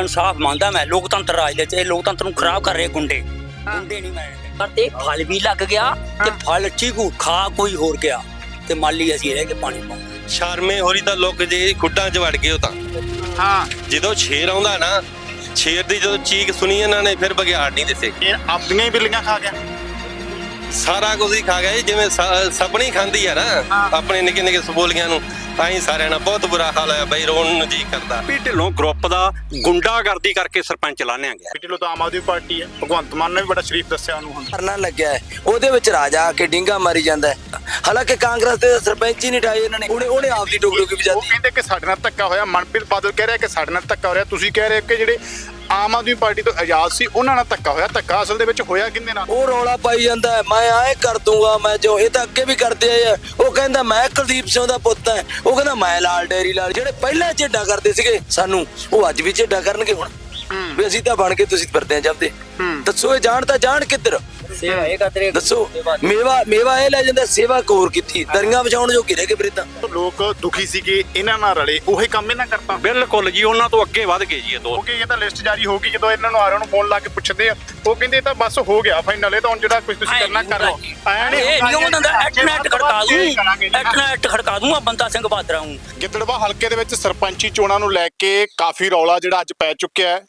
ਇਨਸਾਫ ਮੰਗਦਾ ਮੈਂ ਲੋਕਤੰਤਰ ਰਾਜ ਦੇ ਵਿੱਚ ਇਹ ਲੋਕਤੰਤਰ ਨੂੰ ਖਰਾਬ ਕਰ ਰਹੇ ਗੁੰਡੇ। ਗੁੰਡੇ ਨਹੀਂ ਮੈਂ। ਪਰ ਤੇ ਫਲ ਵੀ ਲੱਗ ਗਿਆ ਤੇ ਫਲ ਚੀਕੂ ਖਾ ਕੋਈ ਹੋਰ ਗਿਆ। ਤੇ ਮਾਲੀ ਅਸੀਂ ਰਹਿ ਕੇ ਪਾਣੀ ਪਾਉਂਦੇ। ਸ਼ਰਮੇ ਹੋਰੀ ਤਾਂ ਲੋਕ ਜੇ ਖੁੱਡਾਂ 'ਚ ਵੜ ਗਏ ਉਹ ਤਾਂ। ਹਾਂ। ਜਦੋਂ ਸ਼ੇਰ ਆਉਂਦਾ ਨਾ ਸ਼ੇਰ ਦੀ ਜਦੋਂ ਚੀਕ ਸੁਣੀ ਇਹਨਾਂ ਨੇ ਫਿਰ ਬਗਿਆੜ ਨਹੀਂ ਦਿੱਤੇ। ਇਹ ਆਪਦੀਆਂ ਹੀ ਬਿੱਲੀਆਂ ਖਾ ਗਿਆ। ਸਾਰਾ ਕੁਝ ਹੀ ਖਾ ਗਿਆ ਜੀ, ਜਿਵੇਂ ਸ- ਸਪਣੀ ਖਾਂਦੀ ਆ ਨਾ ਆਪਣੇ ਨਿੱਕੇ ਨਿੱਕੇ ਸਬੋਲੀਆਂ ਨੂੰ ਆਈ ਸਾਰਿਆਂ ਨਾਲ ਬਹੁਤ ਬੁਰਾ ਹਾਲ ਹੋਇਆ ਬਈ ਰੋਣ ਨੂੰ ਜੀ ਕਰਦਾ। ਵੀ ਢਿੱਲੋਂ ਗਰੁੱਪ ਦਾ ਗੁੰਡਾਗਰਦੀ ਕਰਕੇ ਸਰਪੰਚ ਲਾਣਿਆ ਗਿਆ। ਪਿਟਲੋ ਤਾਂ ਆਮ ਆਦਮੀ ਪਾਰਟੀ ਹੈ। ਭਗਵੰਤ ਮਾਨ ਨੇ ਵੀ ਬੜਾ ਸ਼ਰੀਫ ਦੱਸਿਆ ਉਹਨੂੰ ਹੁਣ। ਕਰਨਾ ਲੱਗਿਆ ਹੈ। ਉਹਦੇ ਵਿੱਚ ਰਾਜਾ ਆ ਕੇ ਡਿੰਗਾ ਮਾਰੀ ਜਾਂਦਾ ਹੈ। ਹਾਲਾਂਕਿ ਕਾਂਗਰਸ ਦੇ ਸਰਪੰਚ ਹੀ ਨਹੀਂ ਢਾਏ ਇਹਨਾਂ ਨੇ। ਉਹਨੇ ਉਹਨੇ ਆਪ ਦੀ ਟੋਕਰੀ ਉਹ ਵਜਾਤੀ। ਕਹਿੰਦੇ ਕਿ ਸਾਡੇ ਨਾਲ ਧੱਕਾ ਹੋਇਆ। ਮਨਪ੍ਰੀਤ ਬਾਦਲ ਕਹਿ ਰਿਹਾ ਕਿ ਸਾਡੇ ਨਾਲ ਧੱਕਾ ਹੋ ਰਿਹਾ। ਤੁਸੀਂ ਕਹਿ ਰਹੇ ਹੋ ਕਿ ਜਿਹੜੇ ਆਮ ਆਦਮੀ ਪਾਰਟੀ ਤੋਂ ਆਜ਼ਾਦ ਸੀ ਉਹਨਾਂ ਨਾਲ ਧੱਕਾ ਹੋਇਆ। ਧੱਕਾ ਅਸਲ ਦੇ ਵਿੱਚ ਹੋਇਆ ਕਿੰਦੇ ਨਾਲ? ਉਹ ਰੌਲਾ ਪਾਈ ਜਾਂਦਾ ਹੈ, ਮੈਂ ਆਏ ਕਰ ਦੂੰਗਾ ਮੈਂ ਜੋ ਇਹ ਤਾਂ ਅੱਗੇ ਵੀ ਕਰਦੇ ਆਏ ਆ। ਉਹ ਕਹਿੰਦਾ ਮੈਂ ਕੁਲਦੀਪ ਸਿੰਘ ਦਾ ਪੁੱਤ ਹਾਂ। ਉਹ ਕਹਿੰਦਾ ਮੈਂ ਲਾਲ ਡੇਰੀ ਲਾਲ। ਜਿਹੜੇ ਪਹਿਲਾਂ ਝੇਡਾ ਕਰਦੇ ਸੀਗੇ ਸਾਨੂੰ ਉਹ ਅੱਜ ਵੀ ਝੇਡਾ ਕਰਨਗੇ ਹੁਣ। ਵੀ ਅਸੀਂ ਤਾਂ ਬਣ ਕੇ ਤੁਸੀਂ ਫਿਰਦੇ ਆ ਜਾਂਦੇ ਦੱਸੋ ਇਹ ਜਾਣ ਤਾਂ ਜਾਣ ਕਿੱਧਰ? ਸੇਵਾ ਇਹ ਕਰਦੇ ਦੱਸੋ ਮੇਵਾ ਮੇਵਾ ਇਹ ਲੈ ਜਾਂਦਾ ਸੇਵਾ ਕੋਰ ਕੀਤੀ ਦਰੀਆਂ ਵਿਛਾਉਣ ਜੋ ਗਿਰੇ ਕੇ ਬ੍ਰਿਤਾਂ। ਲੋਕ ਦੁਖੀ ਸੀਗੇ ਇਹਨਾਂ ਨਾਲ ਰਲੇ ਉਹੀ ਕੰਮ ਇਹਨਾਂ ਕਰਤਾ। ਬਿਲਕੁਲ ਜੀ ਉਹਨਾਂ ਤੋਂ ਅੱਗੇ ਵੱਧ ਗਏ ਜੀ ਇਹ ਦੋ। ਉਹ ਕਿ ਇਹ ਤਾਂ ਲਿਸਟ ਜਾਰੀ ਹੋ ਗਈ ਜਦੋਂ ਇਹਨਾਂ ਨੂੰ ਆਰਿਆਂ ਨੂੰ ਫੋਨ ਲਾ ਕੇ ਪੁੱਛਦੇ ਆ ਉਹ ਕਹਿੰਦੇ ਇਹ ਤਾਂ ਬਸ ਹੋ ਗਿਆ ਫਾਈਨਲ ਇਹ ਤਾਂ ਹੁਣ ਜਿਹੜਾ ਕੁਝ ਤੁਸੀਂ ਕਰਨਾ ਕਰ। ਲਓ ਐਂ ਨਹੀਂ ਉਹਨਾਂ ਦਾ ਖੜਕਾ ਦੂੰ ਖੜਕਾ ਦੂੰ ਆ ਬੰਦਾ ਸਿੰਘ ਗਿੱਦੜਵਾ ਹਲਕੇ ਦੇ ਵਿੱਚ ਸਰਪੰਚੀ ਚੋਣਾਂ ਨੂੰ ਲੈ ਕੇ ਕਾਫੀ ਰੌਲਾ ਜਿਹੜਾ ਅੱਜ ਪੈ ਚੁੱਕਿਆ ਹੈ।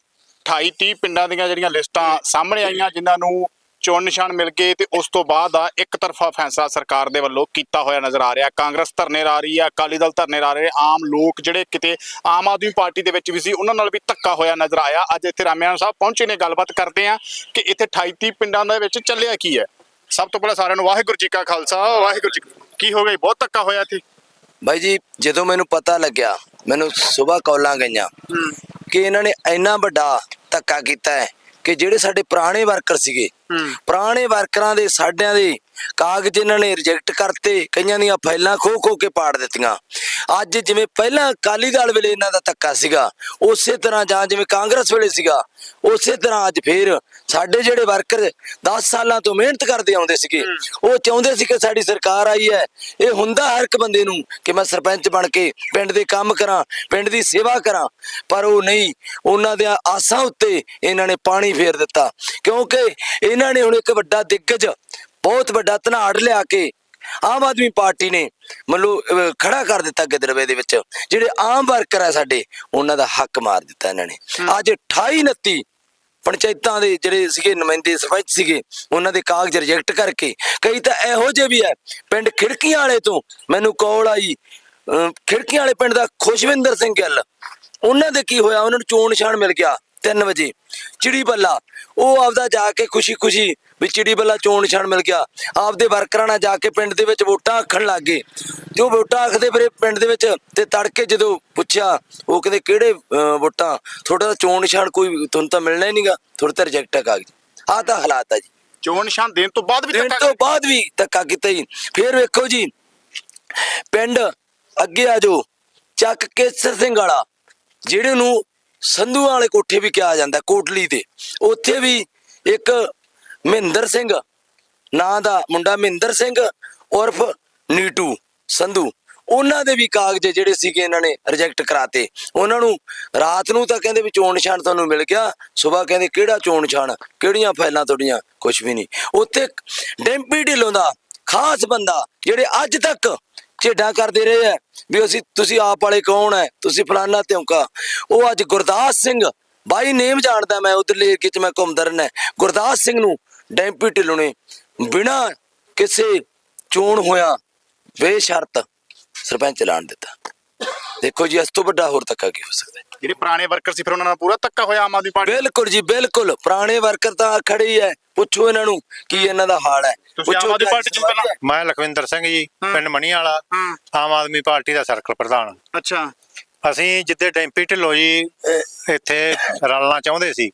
28 30 ਪਿੰਡਾਂ ਦੀਆਂ ਜਿਹੜੀਆਂ ਲਿਸਟਾਂ ਸਾਹਮਣੇ ਆਈਆਂ ਜਿਨ੍ਹਾਂ ਨੂੰ ਚੋਣ ਨਿਸ਼ਾਨ ਮਿਲ ਗਏ ਤੇ ਉਸ ਤੋਂ ਬਾਅਦ ਆ ਇੱਕ ਤਰਫਾ ਫੈਸਲਾ ਸਰਕਾਰ ਦੇ ਵੱਲੋਂ ਕੀਤਾ ਹੋਇਆ ਨਜ਼ਰ ਆ ਰਿਹਾ। ਕਾਂਗਰਸ ਧਰਨੇ ਲਾ ਰਹੀ ਹੈ ਅਕਾਲੀ ਦਲ ਧਰਨੇ ਲਾ ਰਹੇ ਆਮ ਲੋਕ ਜਿਹੜੇ ਕਿਤੇ ਆਮ ਆਦਮੀ ਪਾਰਟੀ ਦੇ ਵਿੱਚ ਵੀ ਸੀ ਉਹਨਾਂ ਨਾਲ ਵੀ ਧੱਕਾ ਹੋਇਆ ਨਜ਼ਰ ਆਇਆ। ਅੱਜ ਇੱਥੇ ਰਾਮਿਆਨ ਸਾਹਿਬ ਪਹੁੰਚੇ ਨੇ ਗੱਲਬਾਤ ਕਰਦੇ ਆ ਕਿ ਇੱਥੇ 28 30 ਪਿੰਡਾਂ ਦੇ ਵਿੱਚ ਚੱਲਿਆ ਕੀ ਹੈ। ਸਭ ਤੋਂ ਪਹਿਲਾਂ ਸਾਰਿਆਂ ਨੂੰ ਵਾਹਿਗੁਰੂ ਜੀ ਕਾ ਖਾਲਸਾ ਵਾਹਿਗੁਰੂ ਜੀ ਕੀ- ਕੀ ਹੋ ਗਿਆ? ਬਹੁਤ ਧੱਕਾ ਹੋਇਆ ਇੱਥੇ। ਬਾਈ ਜੀ ਜਦੋਂ ਮੈਨੂੰ ਪਤਾ ਲੱਗਿਆ ਮੈਨੂੰ ਸਵੇਰ ਕਾਲਾਂ ਗਈਆਂ ਕਿ ਇਹਨਾਂ ਨੇ ਇੰਨਾ ਵੱਡਾ ਧੱਕਾ ਕੀਤਾ ਹੈ। ਕਿ ਜਿਹੜੇ ਸਾਡੇ ਪੁਰਾਣੇ ਵਰਕਰ ਸੀਗੇ ਪੁਰਾਣੇ ਵਰਕਰਾਂ ਦੇ ਸਾਡਿਆਂ ਦੇ ਕਾਗਜ਼ ਇਹਨਾਂ ਨੇ ਰਿਜੈਕਟ ਕਰਤੇ ਕਈਆਂ ਦੀਆਂ ਫਾਈਲਾਂ ਖੋ ਖੋ ਕੇ ਪਾੜ ਦਿੱਤੀਆਂ। ਅੱਜ ਜਿਵੇਂ ਪਹਿਲਾਂ ਅਕਾਲੀ ਦਲ ਵੇਲੇ ਇਹਨਾਂ ਦਾ ਧੱਕਾ ਸੀਗਾ ਉਸੇ ਤਰ੍ਹਾਂ ਜਾਂ ਜਿਵੇਂ ਕਾਂਗਰਸ ਵੇਲੇ ਸੀਗਾ ਉਸੇ ਤਰ੍ਹਾਂ ਅੱਜ ਫੇਰ ਸਾਡੇ ਜਿਹੜੇ ਵਰਕਰ 10 ਸਾਲਾਂ ਤੋਂ ਮਿਹਨਤ ਕਰਦੇ ਆਉਂਦੇ ਸੀਗੇ ਉਹ ਚਾਹੁੰਦੇ ਸੀ ਕਿ ਸਾਡੀ ਸਰਕਾਰ ਆਈ ਹੈ। ਇਹ ਹੁੰਦਾ ਹਰ ਇੱਕ ਬੰਦੇ ਨੂੰ ਕਿ ਮੈਂ ਸਰਪੰਚ ਬਣ ਕੇ ਪਿੰਡ ਦੇ ਕੰਮ ਕਰਾਂ ਪਿੰਡ ਦੀ ਸੇਵਾ ਕਰਾਂ ਪਰ ਉਹ ਨਹੀਂ। ਉਹਨਾਂ ਦੇ ਆਸਾਂ ਉੱਤੇ ਇਹਨਾਂ ਨੇ ਪਾਣੀ ਫੇਰ ਦਿੱਤਾ। ਕਿਉਂਕਿ ਇਹਨਾਂ ਨੇ ਹੁਣ ਇੱਕ ਵੱਡਾ ਦਿੱਗਜ ਬਹੁਤ ਵੱਡਾ ਧਨਾੜ ਲਿਆ ਕੇ ਆਮ ਆਦਮੀ ਪਾਰਟੀ ਨੇ ਮਤਲਬ ਖੜਾ ਕਰ ਦਿੱਤਾ ਗਿੱਦੜਵੇ ਦੇ ਵਿੱਚ। ਜਿਹੜੇ ਆਮ ਵਰਕਰ ਆ ਸਾਡੇ ਉਹਨਾਂ ਦਾ ਹੱਕ ਮਾਰ ਦਿੱਤਾ ਇਹਨਾਂ ਨੇ। ਅੱਜ 28 29 ਪੰਚਾਇਤਾਂ ਦੇ ਜਿਹੜੇ ਸੀਗੇ ਨੁਮਾਇੰਦੇ ਸਰਪੰਚ ਸੀਗੇ, ਉਹਨਾਂ ਦੇ ਕਾਗਜ਼ ਰਿਜੈਕਟ ਕਰਕੇ, ਕਈ ਤਾਂ ਇਹੋ ਜਿਹੇ ਵੀ ਹੈ ਪਿੰਡ ਖਿੜਕੀਆਂ ਵਾਲੇ ਤੋਂ ਮੈਨੂੰ ਕਾਲ ਆਈ, ਅਹ ਖਿੜਕੀਆਂ ਵਾਲੇ ਪਿੰਡ ਦਾ ਖੁਸ਼ਵਿੰਦਰ ਸਿੰਘ ਗਿੱਲ, ਉਹਨਾਂ ਦੇ ਕੀ ਹੋਇਆ, ਉਹਨਾਂ ਨੂੰ ਚੋਣ ਨਿਸ਼ਾਨ ਮਿਲ ਗਿਆ 3 ਵਜੇ ਚਿੜੀ ਬੱਲਾ ਉਹ ਆਪਦਾ ਜਾ ਕੇ ਖੁਸ਼ੀ-ਖੁਸ਼ੀ ਵੀ ਚਿੜੀ ਬੱਲਾ ਚੋਣ ਨਿਸ਼ਾਨ ਮਿਲ ਗਿਆ। ਆਪਦੇ ਵਰਕਰਾਂ ਨਾਲ ਜਾ ਕੇ ਪਿੰਡ ਦੇ ਵਿੱਚ ਵੋਟਾਂ ਆਖਣ ਲੱਗ ਗਏ। ਜੋ ਵੋਟਾਂ ਆਖਦੇ ਫਿਰ ਪਿੰਡ ਦੇ ਵਿੱਚ ਤੇ ਤੜਕੇ ਜਦੋਂ ਪੁੱਛਿਆ ਉਹ ਕਹਿੰਦੇ ਕਿਹੜੇ ਵੋਟਾਂ? ਤੁਹਾਡਾ ਤਾਂ ਚੋਣ ਨਿਸ਼ਾਨ ਕੋਈ ਤੁਹਾਨੂੰ ਤਾਂ ਮਿਲਣਾ ਹੀ ਨਹੀਂਗਾ ਤੁਹਾਡਾ ਤਾਂ ਰਿਜੈਕਟ ਆ ਕਾਗਜ਼ ਆਹ ਤਾਂ ਹਾਲਾਤ ਆ ਜੀ। ਚੋਣ ਨਿਸ਼ਾਨ ਦੇਣ ਤੋਂ ਬਾਅਦ ਵੀ ਦੇਣ ਤੋਂ ਬਾਅਦ ਵੀ ਧੱਕਾ ਕੀਤਾ ਜੀ। ਫਿਰ ਵੇਖੋ ਜੀ ਪਿੰਡ ਅੱਗੇ ਆ ਜੋ ਚੱਕ ਕੇਸਰ ਸਿੰਘ ਵਾਲਾ ਜਿਹੜੇ ਨੂੰ ਸੰਧੂਆਂ ਵਾਲੇ ਕੋਠੇ ਵੀ ਕਿਹਾ ਜਾਂਦਾ, ਕੋਟਲੀ ਤੇ ਉੱਥੇ ਵੀ ਇੱਕ ਮਹਿੰਦਰ ਸਿੰਘ, ਨਾਂ ਦਾ ਮੁੰਡਾ ਮਹਿੰਦਰ ਸਿੰਘ, ਉਰਫ ਨੀਟੂ, ਸੰਧੂ। ਉਹਨਾਂ ਦੇ ਵੀ ਕਾਗਜ਼ ਜਿਹੜੇ ਸੀਗੇ ਇਹਨਾਂ ਨੇ ਰਿਜੈਕਟ ਕਰਾਤੇ। ਉਹਨਾਂ ਨੂੰ ਰਾਤ ਨੂੰ ਤਾਂ ਕਹਿੰਦੇ ਵੀ ਚੋਣ ਨਿਸ਼ਾਨ ਤੁਹਾਨੂੰ ਮਿਲ ਗਿਆ, ਸਵੇਰ ਕਹਿੰਦੇ ਕਿਹੜਾ ਚੋਣ ਨਿਸ਼ਾਨ ਕਿਹੜੀਆਂ ਫਾਈਲਾਂ ਤੁਹਾਡੀਆਂ ਕੁਝ ਵੀ ਨਹੀਂ। ਉੱਥੇ ਡੈਂਪੀ ਢਿੱਲੋਂ ਦਾ ਖਾਸ ਬੰਦਾ, ਜਿਹੜੇ ਅੱਜ ਤੱਕ ਝੇਡਾਂ ਕਰਦੇ ਰਹੇ ਆ ਵੀ ਅਸੀਂ, ਤੁਸੀਂ ਆਪ ਵਾਲੇ ਕੌਣ ਹੈ? ਤੁਸੀਂ ਫਲਾਨਾ ਧਿਉਂਕਾ। ਉਹ ਅੱਜ ਗੁਰਦਾਸ ਸਿੰਘ, ਬਾਈ ਨੇਮ ਜਾਣਦਾ ਮੈਂ ਉਧਰਲੇ ਏਰੀਏ ਚ ਮੈਂ ਘੁੰਮਦਾ ਰਹਿਣਾ ਗੁਰਦਾਸ ਸਿੰਘ ਨੂੰ ਡੈਂਪੀ ਢਿੱਲੋਂ ਨੇ ਬਿਨਾ ਕਿਸੇ ਚੋਣ ਹੋਇਆ ਬੇਸ਼ਰਤ ਸਰਪੰਚ ਐਲਾਨ ਦਿੱਤਾ। ਦੇਖੋ ਜੀ, ਇਸ ਤੋਂ ਵੱਡਾ ਹੋਰ ਧੱਕਾ ਕੀ ਹੋ ਸਕਦਾ ਜਿਹੜੇ ਪੁਰਾਣੇ ਵਰਕਰ ਸੀ ਫਿਰ ਉਹਨਾਂ ਨਾਲ ਪੂਰਾ ਧੱਕਾ ਹੋਇਆ ਆਮ ਆਦਮੀ ਪਾਰਟੀ ਬਿਲਕੁਲ ਜੀ ਬਿਲਕੁਲ। ਪੁਰਾਣੇ ਵਰਕਰ ਤਾਂ ਖੜੇ ਹੀ ਹੈ ਪੁੱਛੋ ਇਹਨਾਂ ਨੂੰ ਕੀ ਇਹਨਾਂ ਦਾ ਹਾਲ ਹੈ ਤੁਸੀਂ ਆਮ ਆਦਮੀ ਪਾਰਟੀ ਚ ਪਹਿਲਾਂ ਮੈਂ ਲਖਵਿੰਦਰ ਸਿੰਘ ਜੀ। ਪਿੰਡ ਮਣੀ ਵਾਲਾ ਆਮ ਆਦਮੀ ਪਾਰਟੀ ਦਾ ਸਰਕਲ ਪ੍ਰਧਾਨ। ਅੱਛਾ। ਅਸੀਂ ਜਿੱਦੇ ਡੈਂਪੀ ਢਿੱਲੋਂ ਜੀ ਇੱਥੇ ਰਲਣਾ ਚਾਹੁੰਦੇ ਸੀ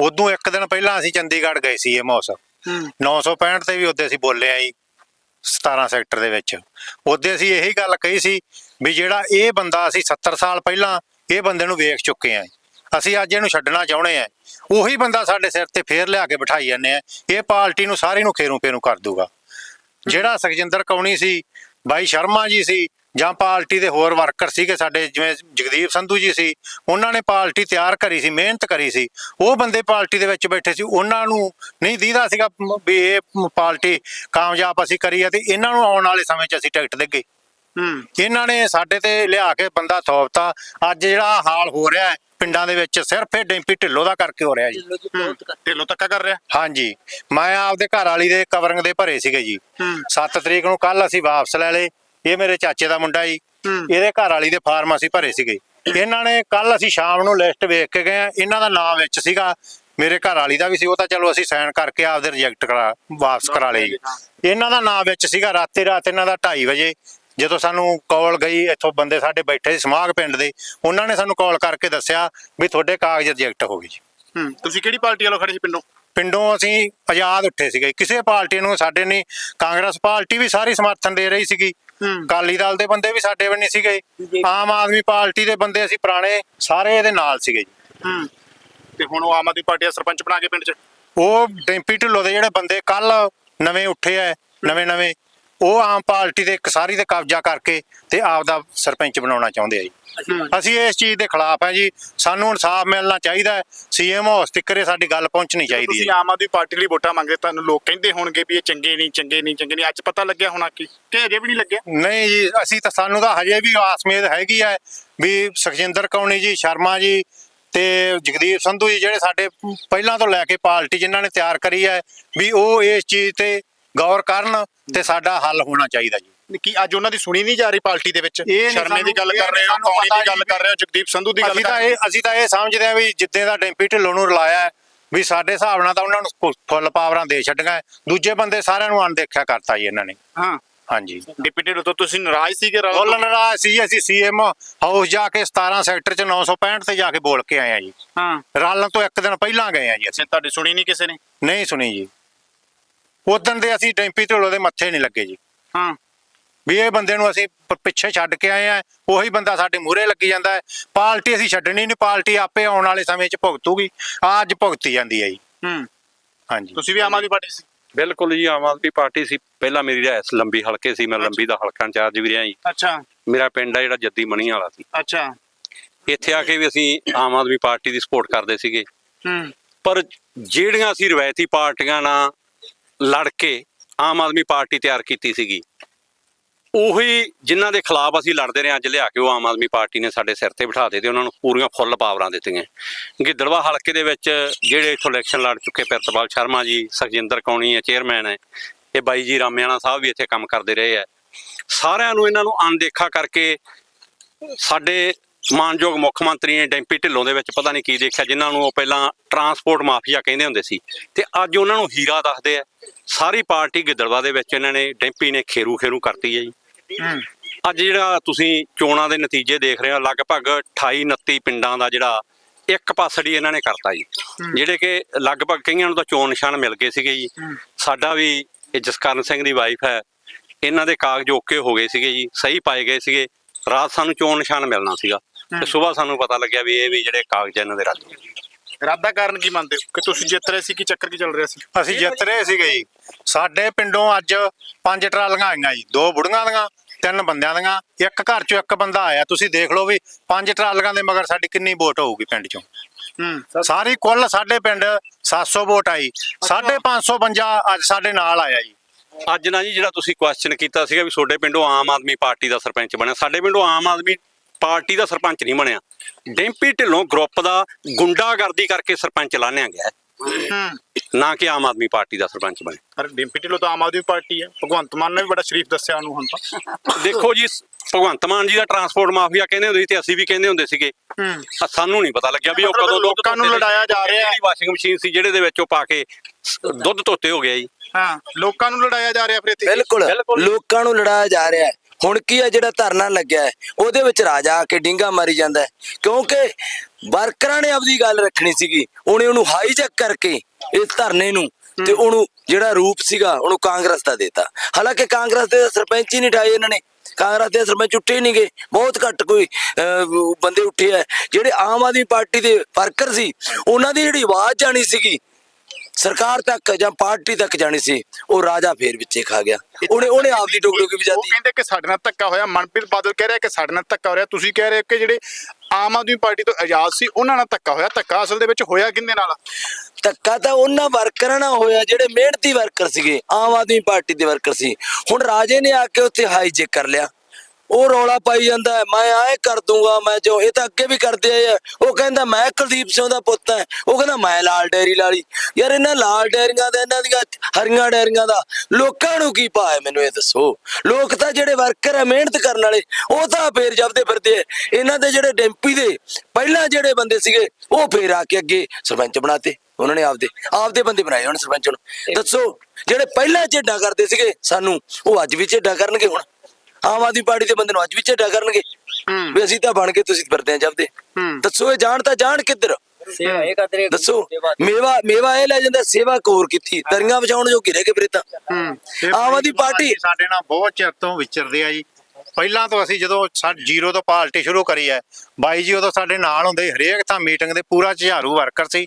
ਉਦੋਂ ਇੱਕ ਦਿਨ ਪਹਿਲਾਂ ਅਸੀਂ ਚੰਡੀਗੜ੍ਹ ਗਏ ਸੀ ਇਹ ਮੌਸ 965 ਤੇ ਵੀ ਉੱਦੇ ਅਸੀਂ ਬੋਲੇ ਆ ਜੀ 17 ਸੈਕਟਰ ਦੇ ਵਿੱਚ। ਉਹਦੇ ਅਸੀਂ ਇਹੀ ਗੱਲ ਕਹੀ ਸੀ ਵੀ ਜਿਹੜਾ ਇਹ ਬੰਦਾ ਅਸੀਂ 70 ਸਾਲ ਪਹਿਲਾਂ ਇਹ ਬੰਦੇ ਨੂੰ ਵੇਖ ਚੁੱਕੇ ਆ ਅਸੀਂ ਅੱਜ ਇਹਨੂੰ ਛੱਡਣਾ ਚਾਹੁੰਦੇ ਆ। ਉਹੀ ਬੰਦਾ ਸਾਡੇ ਸਿਰ ਤੇ ਫੇਰ ਲਿਆ ਕੇ ਬਿਠਾਈ ਜਾਂਦੇ ਆ। ਇਹ ਪਾਰਟੀ ਨੂੰ ਸਾਰੀ ਨੂੰ ਖੇਰੂ ਪੇਰੂ ਕਰ ਦੂਗਾ। ਜਿਹੜਾ ਸੁਖਜਿੰਦਰ ਕੌਣੀ ਸੀ, ਬਾਈ ਸ਼ਰਮਾ ਜੀ ਸੀ, ਜਾਂ ਪਾਰਟੀ ਦੇ ਹੋਰ ਵਰਕਰ ਸੀਗੇ ਸਾਡੇ, ਜਿਵੇਂ ਜਗਦੀਪ ਸੰਧੂ ਜੀ ਸੀ, ਉਹਨਾਂ ਨੇ ਪਾਰਟੀ ਤਿਆਰ ਕਰੀ ਸੀ, ਮਿਹਨਤ ਕਰੀ ਸੀ। ਉਹ ਬੰਦੇ ਪਾਰਟੀ ਦੇ ਵਿੱਚ ਬੈਠੇ ਸੀ। ਉਹਨਾਂ ਨੂੰ ਨਹੀਂ ਦੀਦਾ ਸੀਗਾ ਵੀ ਇਹ ਪਾਰਟੀ ਕਾਮਯਾਬ ਅਸੀਂ ਕਰੀ ਆ ਤੇ ਇਹਨਾਂ ਨੂੰ ਆਉਣ ਵਾਲੇ ਸਮੇਂ 'ਚ ਅਸੀਂ ਟਿਕਟ ਦੇਗੇ ਹੂੰ ਇਹਨਾਂ ਨੇ ਸਾਡੇ ਤੇ ਲਿਆ ਕੇ ਬੰਦਾ ਥੋਪਤਾ। ਅੱਜ ਜਿਹੜਾ ਹਾਲ ਹੋ ਰਿਹਾ ਹੈ ਪਿੰਡਾਂ ਦੇ ਵਿੱਚ ਸਿਰਫ ਇਹ ਡੈਂਪੀ ਢਿੱਲੋਂ ਦਾ ਕਰਕੇ ਹੋ ਰਿਹਾ ਜੀ। ਢਿੱਲੋਂ ਧੱਕਾ ਕਰ ਰਿਹਾ? ਹਾਂਜੀ। ਮੈਂ ਆਪਦੇ ਘਰ ਵਾਲੀ ਦੇ ਕਵਰਿੰਗ ਦੇ ਭਰੇ ਸੀਗੇ ਜੀ। ਹੂੰ। 7 ਤਰੀਕ ਨੂੰ ਕੱਲ ਅਸੀਂ ਵਾਪਸ ਲੈ ਲਏ। ਇਹ ਮੇਰੇ ਚਾਚੇ ਦਾ ਮੁੰਡਾ ਜੀ। ਇਹਦੇ ਘਰ ਵਾਲੀ ਦੇ ਫਾਰਮ ਅਸੀਂ ਭਰੇ ਸੀਗੇ। ਇਹਨਾਂ ਨੇ ਕੱਲ ਅਸੀਂ ਸ਼ਾਮ ਨੂੰ ਲਿਸਟ ਵੇਖ ਕੇ ਗਏ ਇਹਨਾਂ ਦਾ ਨਾਮ ਵਿੱਚ ਸੀਗਾ। ਮੇਰੇ ਘਰ ਵਾਲੀ ਦਾ ਵੀ ਸੀ। ਉਹ ਤਾਂ ਚਲੋ ਅਸੀਂ ਸਾਈਨ ਕਰਕੇ ਆਪਦੇ ਰਿਜੈਕਟ ਕਰਾ ਵਾਪਸ ਕਰਾ ਲਏ ਜੀ। ਇਹਨਾਂ ਦਾ ਨਾਮ ਵਿੱਚ ਸੀਗਾ। ਰਾਤੇ ਰਾਤ ਇਹਨਾਂ ਦਾ 2:30 ਵਜੇ ਜਦੋਂ ਸਾਨੂੰ ਕਾਲ ਗਈ ਇੱਥੋਂ ਬੰਦੇ ਸਾਡੇ ਬੈਠੇ ਸੀ ਸਮਾਗ ਪਿੰਡ ਦੇ ਉਹਨਾਂ ਨੇ ਸਾਨੂੰ ਕਾਲ ਕਰਕੇ ਦੱਸਿਆ ਵੀ ਤੁਹਾਡੇ ਕਾਗਜ਼ ਰਿਜੈਕਟ ਹੋ ਗਏ ਜੀ। ਹੂੰ ਤੁਸੀਂ ਕਿਹੜੀ ਪਾਰਟੀ ਵੱਲੋਂ ਖੜੇ ਸੀ ਪਿੰਡੋਂ? ਪਿੰਡੋਂ ਅਸੀਂ ਆਜ਼ਾਦ ਉੱਠੇ ਸੀਗੇ। ਕਿਸੇ ਪਾਰਟੀ ਨੂੰ ਸਾਡੇ ਨਹੀਂ ਕਾਂਗਰਸ ਪਾਰਟੀ ਵੀ ਸਾਰੀ ਸਮਰਥਨ ਦੇ ਰਹੀ ਸੀਗੀ। ਹੂੰ। ਅਕਾਲੀ ਦਲ ਦੇ ਬੰਦੇ ਵੀ ਸਾਡੇ ਨਹੀਂ ਸੀਗੇ। ਆਮ ਆਦਮੀ ਪਾਰਟੀ ਦੇ ਬੰਦੇ ਅਸੀਂ ਪੁਰਾਣੇ ਸਾਰੇ ਇਹਦੇ ਨਾਲ ਸੀਗੇ ਜੀ। ਹੂੰ ਤੇ ਹੁਣ ਉਹ ਆਮ ਆਦਮੀ ਪਾਰਟੀ ਦਾ ਸਰਪੰਚ ਬਣਾ ਕੇ ਪਿੰਡ 'ਚ? ਉਹ ਡੈਂਪੀ ਢਿੱਲੋਂ ਦੇ ਜਿਹੜੇ ਬੰਦੇ ਕੱਲ ਨਵੇਂ ਉੱਠੇ ਐ ਨਵੇਂ ਨਵੇਂ ਉਹ ਆਮ ਪਾਰਟੀ ਦੇ ਇੱਕ ਸਾਰੀ ਤੇ ਕਬਜ਼ਾ ਕਰਕੇ ਤੇ ਆਪ ਦਾ ਸਰਪੰਚ ਬਣਾਉਣਾ ਚਾਹੁੰਦੇ ਆ ਜੀ। ਅਸੀਂ ਇਸ ਚੀਜ਼ ਦੇ ਖਿਲਾਫ ਹੈ ਜੀ। ਸਾਨੂੰ ਇਨਸਾਫ ਮਿਲਣਾ ਚਾਹੀਦਾ ਹੈ। ਸੀਐਮ ਹਾਊਸ ਤੱਕ ਇਹ ਸਾਡੀ ਗੱਲ ਪਹੁੰਚਣੀ ਚਾਹੀਦੀ ਤੁਸੀਂ ਹੈ ਆਮ ਆਦਮੀ ਪਾਰਟੀ ਲਈ ਵੋਟਾਂ ਮੰਗਦੇ ਤੁਹਾਨੂੰ ਲੋਕ ਕਹਿੰਦੇ ਹੋਣਗੇ ਵੀ ਇਹ ਚੰਗੇ ਨਹੀਂ ਚੰਗੇ ਨਹੀਂ ਚੰਗੇ ਨਹੀਂ। ਅੱਜ ਪਤਾ ਲੱਗਿਆ ਹੋਣਾ ਕਿ ਕਿ ਅਜੇ ਵੀ ਨਹੀਂ ਲੱਗਿਆ। ਨਹੀਂ ਜੀ ਅਸੀਂ ਤਾਂ ਸਾਨੂੰ ਤਾਂ ਹਜੇ ਵੀ ਆਸਮੇਦ ਹੈਗੀ ਹੈ ਵੀ ਸੁਖਜਿੰਦਰ ਕੌਣੀ ਜੀ ਸ਼ਰਮਾ ਜੀ ਤੇ ਜਗਦੀਪ ਸੰਧੂ ਜੀ ਜਿਹੜੇ ਸਾਡੇ ਪਹਿਲਾਂ ਤੋਂ ਲੈ ਕੇ ਪਾਰਟੀ ਜਿਨ੍ਹਾਂ ਨੇ ਤਿਆਰ ਕਰੀ ਹੈ ਵੀ ਉਹ ਇਸ ਚੀਜ਼ ਤੇ ਗੌਰ ਕਰਨ ਤੇ ਸਾਡਾ ਹੱਲ ਹੋਣਾ ਚਾਹੀਦਾ ਜੀ। ਕਿ ਅੱਜ ਉਹਨਾਂ ਦੀ ਸੁਣੀ ਨਹੀਂ ਜਾ ਰਹੀ ਪਾਰਟੀ ਦੇ ਵਿੱਚ? ਇਹ ਨਹੀਂ ਸ਼ਰਮੇ ਦੀ ਗੱਲ ਕਰ ਰਹੇ ਹੋ ਕੌਣੀ ਦੀ ਗੱਲ ਕਰ ਰਹੇ ਹੋ ਜਗਦੀਪ ਸੰਧੂ ਦੀ ਗੱਲ ਅਸੀਂ ਤਾਂ ਇਹ ਅਸੀਂ ਤਾਂ ਇਹ ਸਮਝਦੇ ਆ ਵੀ ਜਿੱਦੇ ਦਾ ਡੈਂਪੀ ਢਿੱਲੋਂ ਨੂੰ ਰਲਾਇਆ ਵੀ ਸਾਡੇ ਹਿਸਾਬ ਨਾਲ ਤਾਂ ਉਹਨਾਂ ਨੂੰ ਫੁੱਲ ਪਾਵਰਾਂ ਦੇ ਛੱਡੀਆਂ। ਦੂਜੇ ਬੰਦੇ ਸਾਰਿਆਂ ਨੂੰ ਅਣਦੇਖਿਆ ਕਰਤਾ ਜੀ ਇਹਨਾਂ ਨੇ। ਹੋ। ਹਾਂਜੀ। ਡਿਪਟੀ ਤੋਂ ਤੁਸੀਂ ਨਾਰਾਜ਼ ਸੀਗੇ ਰਲ ਬੋਲਣ ਦਾ ਸੀ ਅਸੀਂ ਸੀਐਮ ਹਾਊਸ ਜਾ ਕੇ 17 ਸੈਕਟਰ ਚ 965 ਤੇ ਜਾ ਕੇ ਬੋਲ ਕੇ ਆਏ ਆ ਜੀ। ਹਾਂ। ਰਲਣ ਤੋਂ ਇੱਕ ਦਿਨ ਪਹਿਲਾਂ ਗਏ ਆ ਜੀ ਅਸੀਂ। ਤੁਹਾਡੀ ਸੁਣੀ ਨਹੀਂ ਕਿਸੇ ਨੇ? ਨਹੀਂ ਸੁਣੀ ਜੀ। ਉਦੋਂ ਦੇ ਅਸੀਂ ਡੈਂਪੀ ਢਿੱਲੋਂ ਦੇ ਮੱਥੇ ਨਹੀਂ ਲੱਗੇ ਜੀ। ਹਾਂ। ਵੀ ਇਹ ਬੰਦੇ ਨੂੰ ਅਸੀਂ ਪ- ਪਿੱਛੇ ਛੱਡ ਕੇ ਆਏ ਆ ਉਹੀ ਬੰਦਾ ਸਾਡੇ ਮੂਹਰੇ ਲੱਗੀ ਜਾਂਦਾ ਹੈ। ਪਾਰਟੀ ਅਸੀਂ ਛੱਡਣੀ ਨਹੀਂ ਪਾਰਟੀ ਆਪੇ ਆਉਣ ਵਾਲੇ ਸਮੇਂ 'ਚ ਭੁਗਤੂਗੀ ਆਹ ਅੱਜ ਭੁਗਤੀ ਜਾਂਦੀ ਹੈ ਜੀ। ਹੂੰ। ਹਾਂਜੀ। ਤੁਸੀਂ ਵੀ ਆਮ ਆਦਮੀ ਪਾਰਟੀ ਸੀ? ਬਿਲਕੁਲ ਜੀ ਆਮ ਆਦਮੀ ਪਾਰਟੀ ਸੀ। ਪਹਿਲਾਂ ਮੇਰੀ ਰਿਹਾਇਸ਼ ਲੰਬੀ ਹਲਕੇ ਸੀ ਮੈਂ ਲੰਬੀ ਦਾ ਹਲਕਾ ਇੰਚਾਰਜ ਵੀ ਰਿਹਾ ਜੀ। ਅੱਛਾ। ਮੇਰਾ ਪਿੰਡ ਆ ਜਿਹੜਾ ਜੱਦੀ ਮਣੀ ਵਾਲਾ ਸੀ। ਅੱਛਾ। ਇੱਥੇ ਆ ਕੇ ਵੀ ਅਸੀਂ ਆਮ ਆਦਮੀ ਪਾਰਟੀ ਦੀ ਸਪੋਰਟ ਕਰਦੇ ਸੀਗੇ। ਹੂੰ। ਪਰ ਜਿਹੜੀਆਂ ਅਸੀਂ ਰਵਾਇਤੀ ਪਾਰਟੀਆਂ ਨਾਲ ਲੜ ਕੇ ਆਮ ਆਦਮੀ ਪਾਰਟੀ ਤਿਆਰ ਕੀਤੀ ਸੀਗੀ। ਉਹੀ ਜਿਨ੍ਹਾਂ ਦੇ ਖਿਲਾਫ ਅਸੀਂ ਲੜਦੇ ਰਹੇ ਅੱਜ ਲਿਆ ਕੇ ਉਹ ਆਮ ਆਦਮੀ ਪਾਰਟੀ ਨੇ ਸਾਡੇ ਸਿਰ ਤੇ ਬਿਠਾ ਦਿੱਤੇ, ਉਹਨਾਂ ਨੂੰ ਪੂਰੀਆਂ ਫੁੱਲ ਪਾਵਰਾਂ ਦਿੱਤੀਆਂ। ਗਿੱਦੜਵਾ ਹਲਕੇ ਦੇ ਵਿੱਚ ਜਿਹੜੇ ਇੱਥੋਂ ਇਲੈਕਸ਼ਨ ਲੜ ਚੁੱਕੇ, ਪ੍ਰਿਤਪਾਲ ਸ਼ਰਮਾ ਜੀ, ਸੁਖਜਿੰਦਰ ਕੌਣੀ ਹੈ ਚੇਅਰਮੈਨ ਹੈ, ਇਹ ਬਾਈ ਜੀ ਰਾਮਿਆਣਾ ਸਾਹਿਬ ਵੀ ਇੱਥੇ ਕੰਮ ਕਰਦੇ ਰਹੇ ਹੈ। ਸਾਰਿਆਂ ਨੂੰ ਇਹਨਾਂ ਨੂੰ ਅਣਦੇਖਾ ਕਰਕੇ ਸਾਡੇ ਮਾਨਯੋਗ ਮੁੱਖ ਮੰਤਰੀ ਨੇ ਡੈਂਪੀ ਢਿੱਲੋਂ ਦੇ ਵਿੱਚ ਪਤਾ ਨਹੀਂ ਕੀ ਦੇਖਿਆ ਜਿਨ੍ਹਾਂ ਨੂੰ ਉਹ ਪਹਿਲਾਂ ਟਰਾਂਸਪੋਰਟ ਮਾਫੀਆ ਕਹਿੰਦੇ ਹੁੰਦੇ ਸੀ। ਤੇ ਅੱਜ ਉਹਨਾਂ ਨੂੰ ਹੀਰਾ ਦੱਸਦੇ ਆ। ਸਾਰੀ ਪਾਰਟੀ ਗਿੱਦੜਵਾ ਦੇ ਵਿੱਚ ਇਹਨਾਂ ਨੇ ਡੈਂਪੀ ਨੇ ਖੇਰੂ ਖੇਰੂ ਕਰਤੀ ਹੈ ਜੀ। ਅੱਜ ਜਿਹੜਾ ਤੁਸੀਂ ਚੋਣਾਂ ਦੇ ਨਤੀਜੇ ਦੇਖ ਰਹੇ ਹੋ ਲਗਭਗ 28 29 ਪਿੰਡਾਂ ਦਾ ਜਿਹੜਾ ਇੱਕ ਪਾਸੜੀ ਇਹਨਾਂ ਨੇ ਕਰਤਾ ਜੀ। ਜਿਹੜੇ ਕਿ ਲਗਭਗ ਕਈਆਂ ਨੂੰ ਤਾਂ ਚੋਣ ਨਿਸ਼ਾਨ ਮਿਲ ਗਏ ਸੀਗੇ ਜੀ। ਸਾਡਾ ਵੀ ਇਹ ਜਸਕਰਨ ਸਿੰਘ ਦੀ ਵਾਈਫ ਹੈ। ਇਹਨਾਂ ਦੇ ਕਾਗਜ਼ ਓਕੇ ਹੋ ਗਏ ਸੀਗੇ ਜੀ ਸਹੀ ਪਾਏ ਗਏ ਸੀਗੇ। ਰਾਤ ਸਾਨੂੰ ਚੋਣ ਨਿਸ਼ਾਨ ਮਿਲਣਾ ਸੀਗਾ। ਤੇ ਸਵੇਰ ਸਾਨੂੰ ਪਤਾ ਲੱਗਿਆ ਵੀ ਇਹ ਵੀ ਜਿਹੜੇ ਕਾਗਜ਼ ਇਹਨਾਂ ਦੇ ਰੱਦ ਹੋ ਗਏ। ਇਰਾਦਾ ਕਾਰਨ ਕੀ ਮੰਨਦੇ ਹੋ? ਕਿ ਤੁਸੀਂ ਜਿੱਤ ਰਹੇ ਸੀ ਕਿ ਚੱਕਰ ਕੀ ਚੱਲ ਰਿਹਾ ਸੀ? ਅਸੀਂ ਜਿੱਤ ਰਹੇ ਸੀਗੇ ਜੀ। ਸਾਡੇ ਪਿੰਡੋਂ ਅੱਜ ਪੰਜ ਟਰਾਲੀਆਂ ਆਈਆਂ ਜੀ ਦੋ ਬੁੜੀਆਂ ਦੀਆਂ ਤਿੰਨ ਬੰਦਿਆਂ ਦੀਆਂ ਇੱਕ ਘਰ ਚੋਂ ਇੱਕ ਬੰਦਾ ਆਇਆ। ਤੁਸੀਂ ਦੇਖ ਲਓ ਵੀ ਪੰਜ ਟਰਾਲੀਆਂ ਦੇ ਮਗਰ ਸਾਡੀ ਕਿੰਨੀ ਵੋਟ ਹੋਊਗੀ ਪਿੰਡ ਚੋਂ। ਹੂੰ। ਸਾਰੀ ਕੁੱਲ ਸਾਡੇ ਪਿੰਡ 700 ਵੋਟ ਆਈ। 550 ਬੰਜਾ ਅੱਜ ਸਾਡੇ ਨਾਲ ਆਇਆ ਜੀ। ਅੱਜ ਨਾ ਜੀ ਜਿਹੜਾ ਤੁਸੀਂ ਕੁਐਸਚਨ ਕੀਤਾ ਸੀਗਾ ਵੀ ਤੁਹਾਡੇ ਪਿੰਡੋਂ ਆਮ ਆਦਮੀ ਪਾਰਟੀ ਦਾ ਸਰਪੰਚ ਬਣਿਆ ਸਾਡੇ ਪਿੰਡੋਂ ਆਮ ਆਦਮੀ ਪਾਰਟੀ ਦਾ ਸਰਪੰਚ ਨਹੀਂ ਬਣਿਆ। ਡੈਂਪੀ ਢਿੱਲੋਂ ਗਰੁੱਪ ਦਾ ਗੁੰਡਾਗਰਦੀ ਕਰਕੇ ਸਰਪੰਚ ਲਾਣਿਆ ਗਿਆ ਨਾ ਕਿ ਆਮ ਆਦਮੀ ਪਾਰਟੀ ਦਾ ਸਰਪੰਚ ਬਣਿਆ ਪਰ ਡਿੰਪੀ ਢਿੱਲੋਂ ਤਾਂ ਆਮ ਆਦਮੀ ਪਾਰਟੀ ਹੈ। ਭਗਵੰਤ ਮਾਨ ਨੇ ਵੀ ਬੜਾ ਸ਼ਰੀਫ ਦੱਸਿਆ ਉਹਨੂੰ ਹੁਣ ਤਾਂ। ਦੇਖੋ ਜੀ ਭਗਵੰਤ ਮਾਨ ਜੀ ਦਾ ਟਰਾਂਸਪੋਰਟ ਮਾਫੀਆ ਕਹਿੰਦੇ ਹੁੰਦੇ ਸੀ ਤੇ ਅਸੀਂ ਵੀ ਕਹਿੰਦੇ ਹੁੰਦੇ ਸੀਗੇ। ਸਾਨੂੰ ਨਹੀਂ ਪਤਾ ਲੱਗਿਆ ਵੀ ਉਹ ਕਦੋਂ ਲੋਕਾਂ ਨੂੰ ਲੜਾਇਆ ਜਾ ਰਿਹਾ। ਹੈ। ਵਾਸ਼ਿੰਗ ਮਸ਼ੀਨ ਸੀ ਜਿਹੜੇ ਦੇ ਵਿੱਚ ਉਹ ਪਾ ਕੇ ਦੁੱਧ ਧੋਤੇ ਹੋ ਗਿਆ ਜੀ। ਹਾਂ ਲੋਕਾਂ ਨੂੰ ਲੜਾਇਆ ਜਾ ਰਿਹਾ ਫਿਰ ਇੱਥੇ। ਬਿਲਕੁਲ। ਬਿਲਕੁਲ। ਲੋਕਾਂ ਨੂੰ ਲੜਾਇਆ ਜਾ ਰਿਹਾ ਹੈ। ਹੁਣ ਕੀ ਆ ਜਿਹੜਾ ਧਰਨਾ ਲੱਗਿਆ ਹੈ ਉਹਦੇ ਵਿੱਚ ਰਾਜਾ ਆ ਕੇ ਡਿੰਗਾ ਮਾਰੀ ਜਾਂਦਾ ਹੈ। ਕਿਉਂਕਿ ਵਰਕਰਾਂ ਨੇ ਆਪਦੀ ਗੱਲ ਰੱਖਣੀ ਸੀਗੀ ਉਹਨੇ ਉਹਨੂੰ ਹਾਈਜੈਕ ਕਰਕੇ ਇਸ ਧਰਨੇ ਨੂੰ ਤੇ ਉਹਨੂੰ ਜਿਹੜਾ ਰੂਪ ਸੀਗਾ ਉਹਨੂੰ ਕਾਂਗਰਸ ਦਾ ਦੇਤਾ। ਹਾਲਾਂਕਿ ਕਾਂਗਰਸ ਦੇ ਸਰਪੰਚ ਹੀ ਨਹੀਂ ਠਾਏ ਇਹਨਾਂ ਨੇ। ਕਾਂਗਰਸ ਦੇ ਸਰਪੰਚ ਉੱਠੇ ਹੀ ਨਹੀਂ ਗਏ। ਬਹੁਤ ਘੱਟ ਕੋਈ ਬੰਦੇ ਉੱਠੇ ਆ। ਜਿਹੜੇ ਆਮ ਆਦਮੀ ਪਾਰਟੀ ਦੇ ਵਰਕਰ ਸੀ ਉਹਨਾਂ ਦੀ ਜਿਹੜੀ ਆਵਾਜ਼ ਜਾਣੀ ਸੀਗੀ ਸਰਕਾਰ ਤੱਕ ਜਾਂ ਪਾਰਟੀ ਤੱਕ ਜਾਣੀ ਸੀ ਉਹ ਰਾਜਾ ਫੇਰ ਵਿੱਚੇ ਖਾ ਗਿਆ। ਉਹਨੇ ਉਹਨੇ ਆਪਦੀ ਡੋਗਡੋਗੀ ਉਹ ਵਜਾਤੀ ਕਹਿੰਦੇ ਕਿ ਸਾਡੇ ਨਾਲ ਧੱਕਾ ਹੋਇਆ ਮਨਪ੍ਰੀਤ ਬਾਦਲ ਕਹਿ ਰਿਹਾ ਕਿ ਸਾਡੇ ਨਾਲ ਧੱਕਾ ਹੋ ਰਿਹਾ। ਤੁਸੀਂ ਕਹਿ ਰਹੇ ਹੋ ਕਿ ਜਿਹੜੇ ਆਮ ਆਦਮੀ ਪਾਰਟੀ ਤੋਂ ਆਜ਼ਾਦ ਸੀ ਉਹਨਾਂ ਨਾਲ ਧੱਕਾ ਹੋਇਆ। ਧੱਕਾ ਅਸਲ ਦੇ ਵਿੱਚ ਹੋਇਆ ਕਿੰਦੇ ਨਾਲ? ਧੱਕਾ ਤਾਂ ਉਹਨਾਂ ਵਰਕਰਾਂ ਨਾਲ ਹੋਇਆ ਜਿਹੜੇ ਮਿਹਨਤੀ ਵਰਕਰ ਸੀਗੇ ਆਮ ਆਦਮੀ ਪਾਰਟੀ ਦੇ ਵਰਕਰ ਸੀ। ਹੁਣ ਰਾਜੇ ਨੇ ਆ ਕੇ ਉੱਥੇ ਹਾਈਜੈਕ ਕਰ ਲਿਆ। ਉਹ ਰੌਲਾ ਪਾਈ ਜਾਂਦਾ ਹੈ, ਮੈਂ ਆਏ ਕਰ ਦੂੰਗਾ ਮੈਂ ਜੋ ਇਹ ਤਾਂ ਅੱਗੇ ਵੀ ਕਰਦੇ ਆਏ ਆ। ਉਹ ਕਹਿੰਦਾ ਮੈਂ ਕੁਲਦੀਪ ਸਿੰਘ ਦਾ ਪੁੱਤ ਹਾਂ। ਉਹ ਕਹਿੰਦਾ ਮੈਂ ਲਾਲ ਡੈਰੀ ਲਾਲੀ। ਯਾਰ ਇਹਨਾਂ ਲਾਲ ਡੈਰੀਆਂ ਦਾ ਇਹਨਾਂ ਦੀਆਂ ਹਰੀਆਂ ਡੈਰੀਆਂ ਦਾ ਲੋਕਾਂ ਨੂੰ ਕੀ ਪਾਏ ਮੈਨੂੰ ਇਹ ਦੱਸੋ? ਲੋਕ ਤਾਂ ਜਿਹੜੇ ਵਰਕਰ ਹੈ ਮਿਹਨਤ ਕਰਨ ਵਾਲੇ ਉਹ ਤਾਂ ਫੇਰ ਜਬਦੇ ਫਿਰਦੇ ਆ। ਇਹਨਾਂ ਦੇ ਜਿਹੜੇ ਡੈਂਪੀ ਦੇ ਪਹਿਲਾਂ ਜਿਹੜੇ ਬੰਦੇ ਸੀਗੇ ਉਹ ਫੇਰ ਆ ਕੇ ਅੱਗੇ ਸਰਪੰਚ ਬਣਾਤੇ। ਉਹਨਾਂ ਨੇ ਆਪਦੇ ਆਪਦੇ ਬੰਦੇ ਬਣਾਏ ਹੁਣ ਸਰਪੰਚ ਨੂੰ ਦੱਸੋ ਜਿਹੜੇ ਪਹਿਲਾਂ ਝੇਡਾਂ ਕਰਦੇ ਸੀਗੇ ਸਾਨੂੰ ਉਹ ਅੱਜ ਵੀ ਝੇਡਾਂ ਕਰਨਗੇ ਹੁਣ? ਆਮ ਆਦਮੀ ਪਾਰਟੀ ਦੇ ਬੰਦੇ ਨੂੰ ਅੱਜ ਵੀ ਝੇਡਾਂ ਕਰਨਗੇ। ਵੀ ਅਸੀਂ ਤਾਂ ਬਣ ਕੇ ਤੁਸੀਂ ਫਿਰਦੇ ਆ ਜਬਦੇ ਦੱਸੋ ਇਹ ਜਾਣ ਤਾਂ ਜਾਣ ਕਿੱਧਰ? ਸੇਵਾ ਇਹ ਕਰਦੇ ਦੱਸੋ। ਮੇਵਾ ਮੇਵਾ ਇਹ ਲੈ ਜਾਂਦਾ ਸੇਵਾ ਕੋਰ ਕੀਤੀ। ਦਰੀਆਂ ਵਿਛਾਉਣ ਜੋ ਘਿਰੇ ਕੇ ਫਿਰ ਤਾਂ। ਆਮ ਆਦਮੀ ਪਾਰਟੀ ਸਾਡੇ ਨਾਲ ਬਹੁਤ ਚਿਰ ਤੋਂ ਵਿਚਰਦੇ ਆ ਜੀ। ਪਹਿਲਾਂ ਤੋਂ ਅਸੀਂ ਜਦੋਂ ਜ਼ੀਰੋ ਤੋਂ ਪਾਰਟੀ ਸ਼ੁਰੂ ਕਰੀ ਹੈ ਬਾਈ ਜੀ ਉਦੋਂ ਸਾਡੇ ਨਾਲ ਹੁੰਦੇ ਹਰੇਕ ਥਾਂ ਮੀਟਿੰਗ ਦੇ ਪੂਰਾ ਝਾੜੂ ਵਰਕਰ ਸੀ।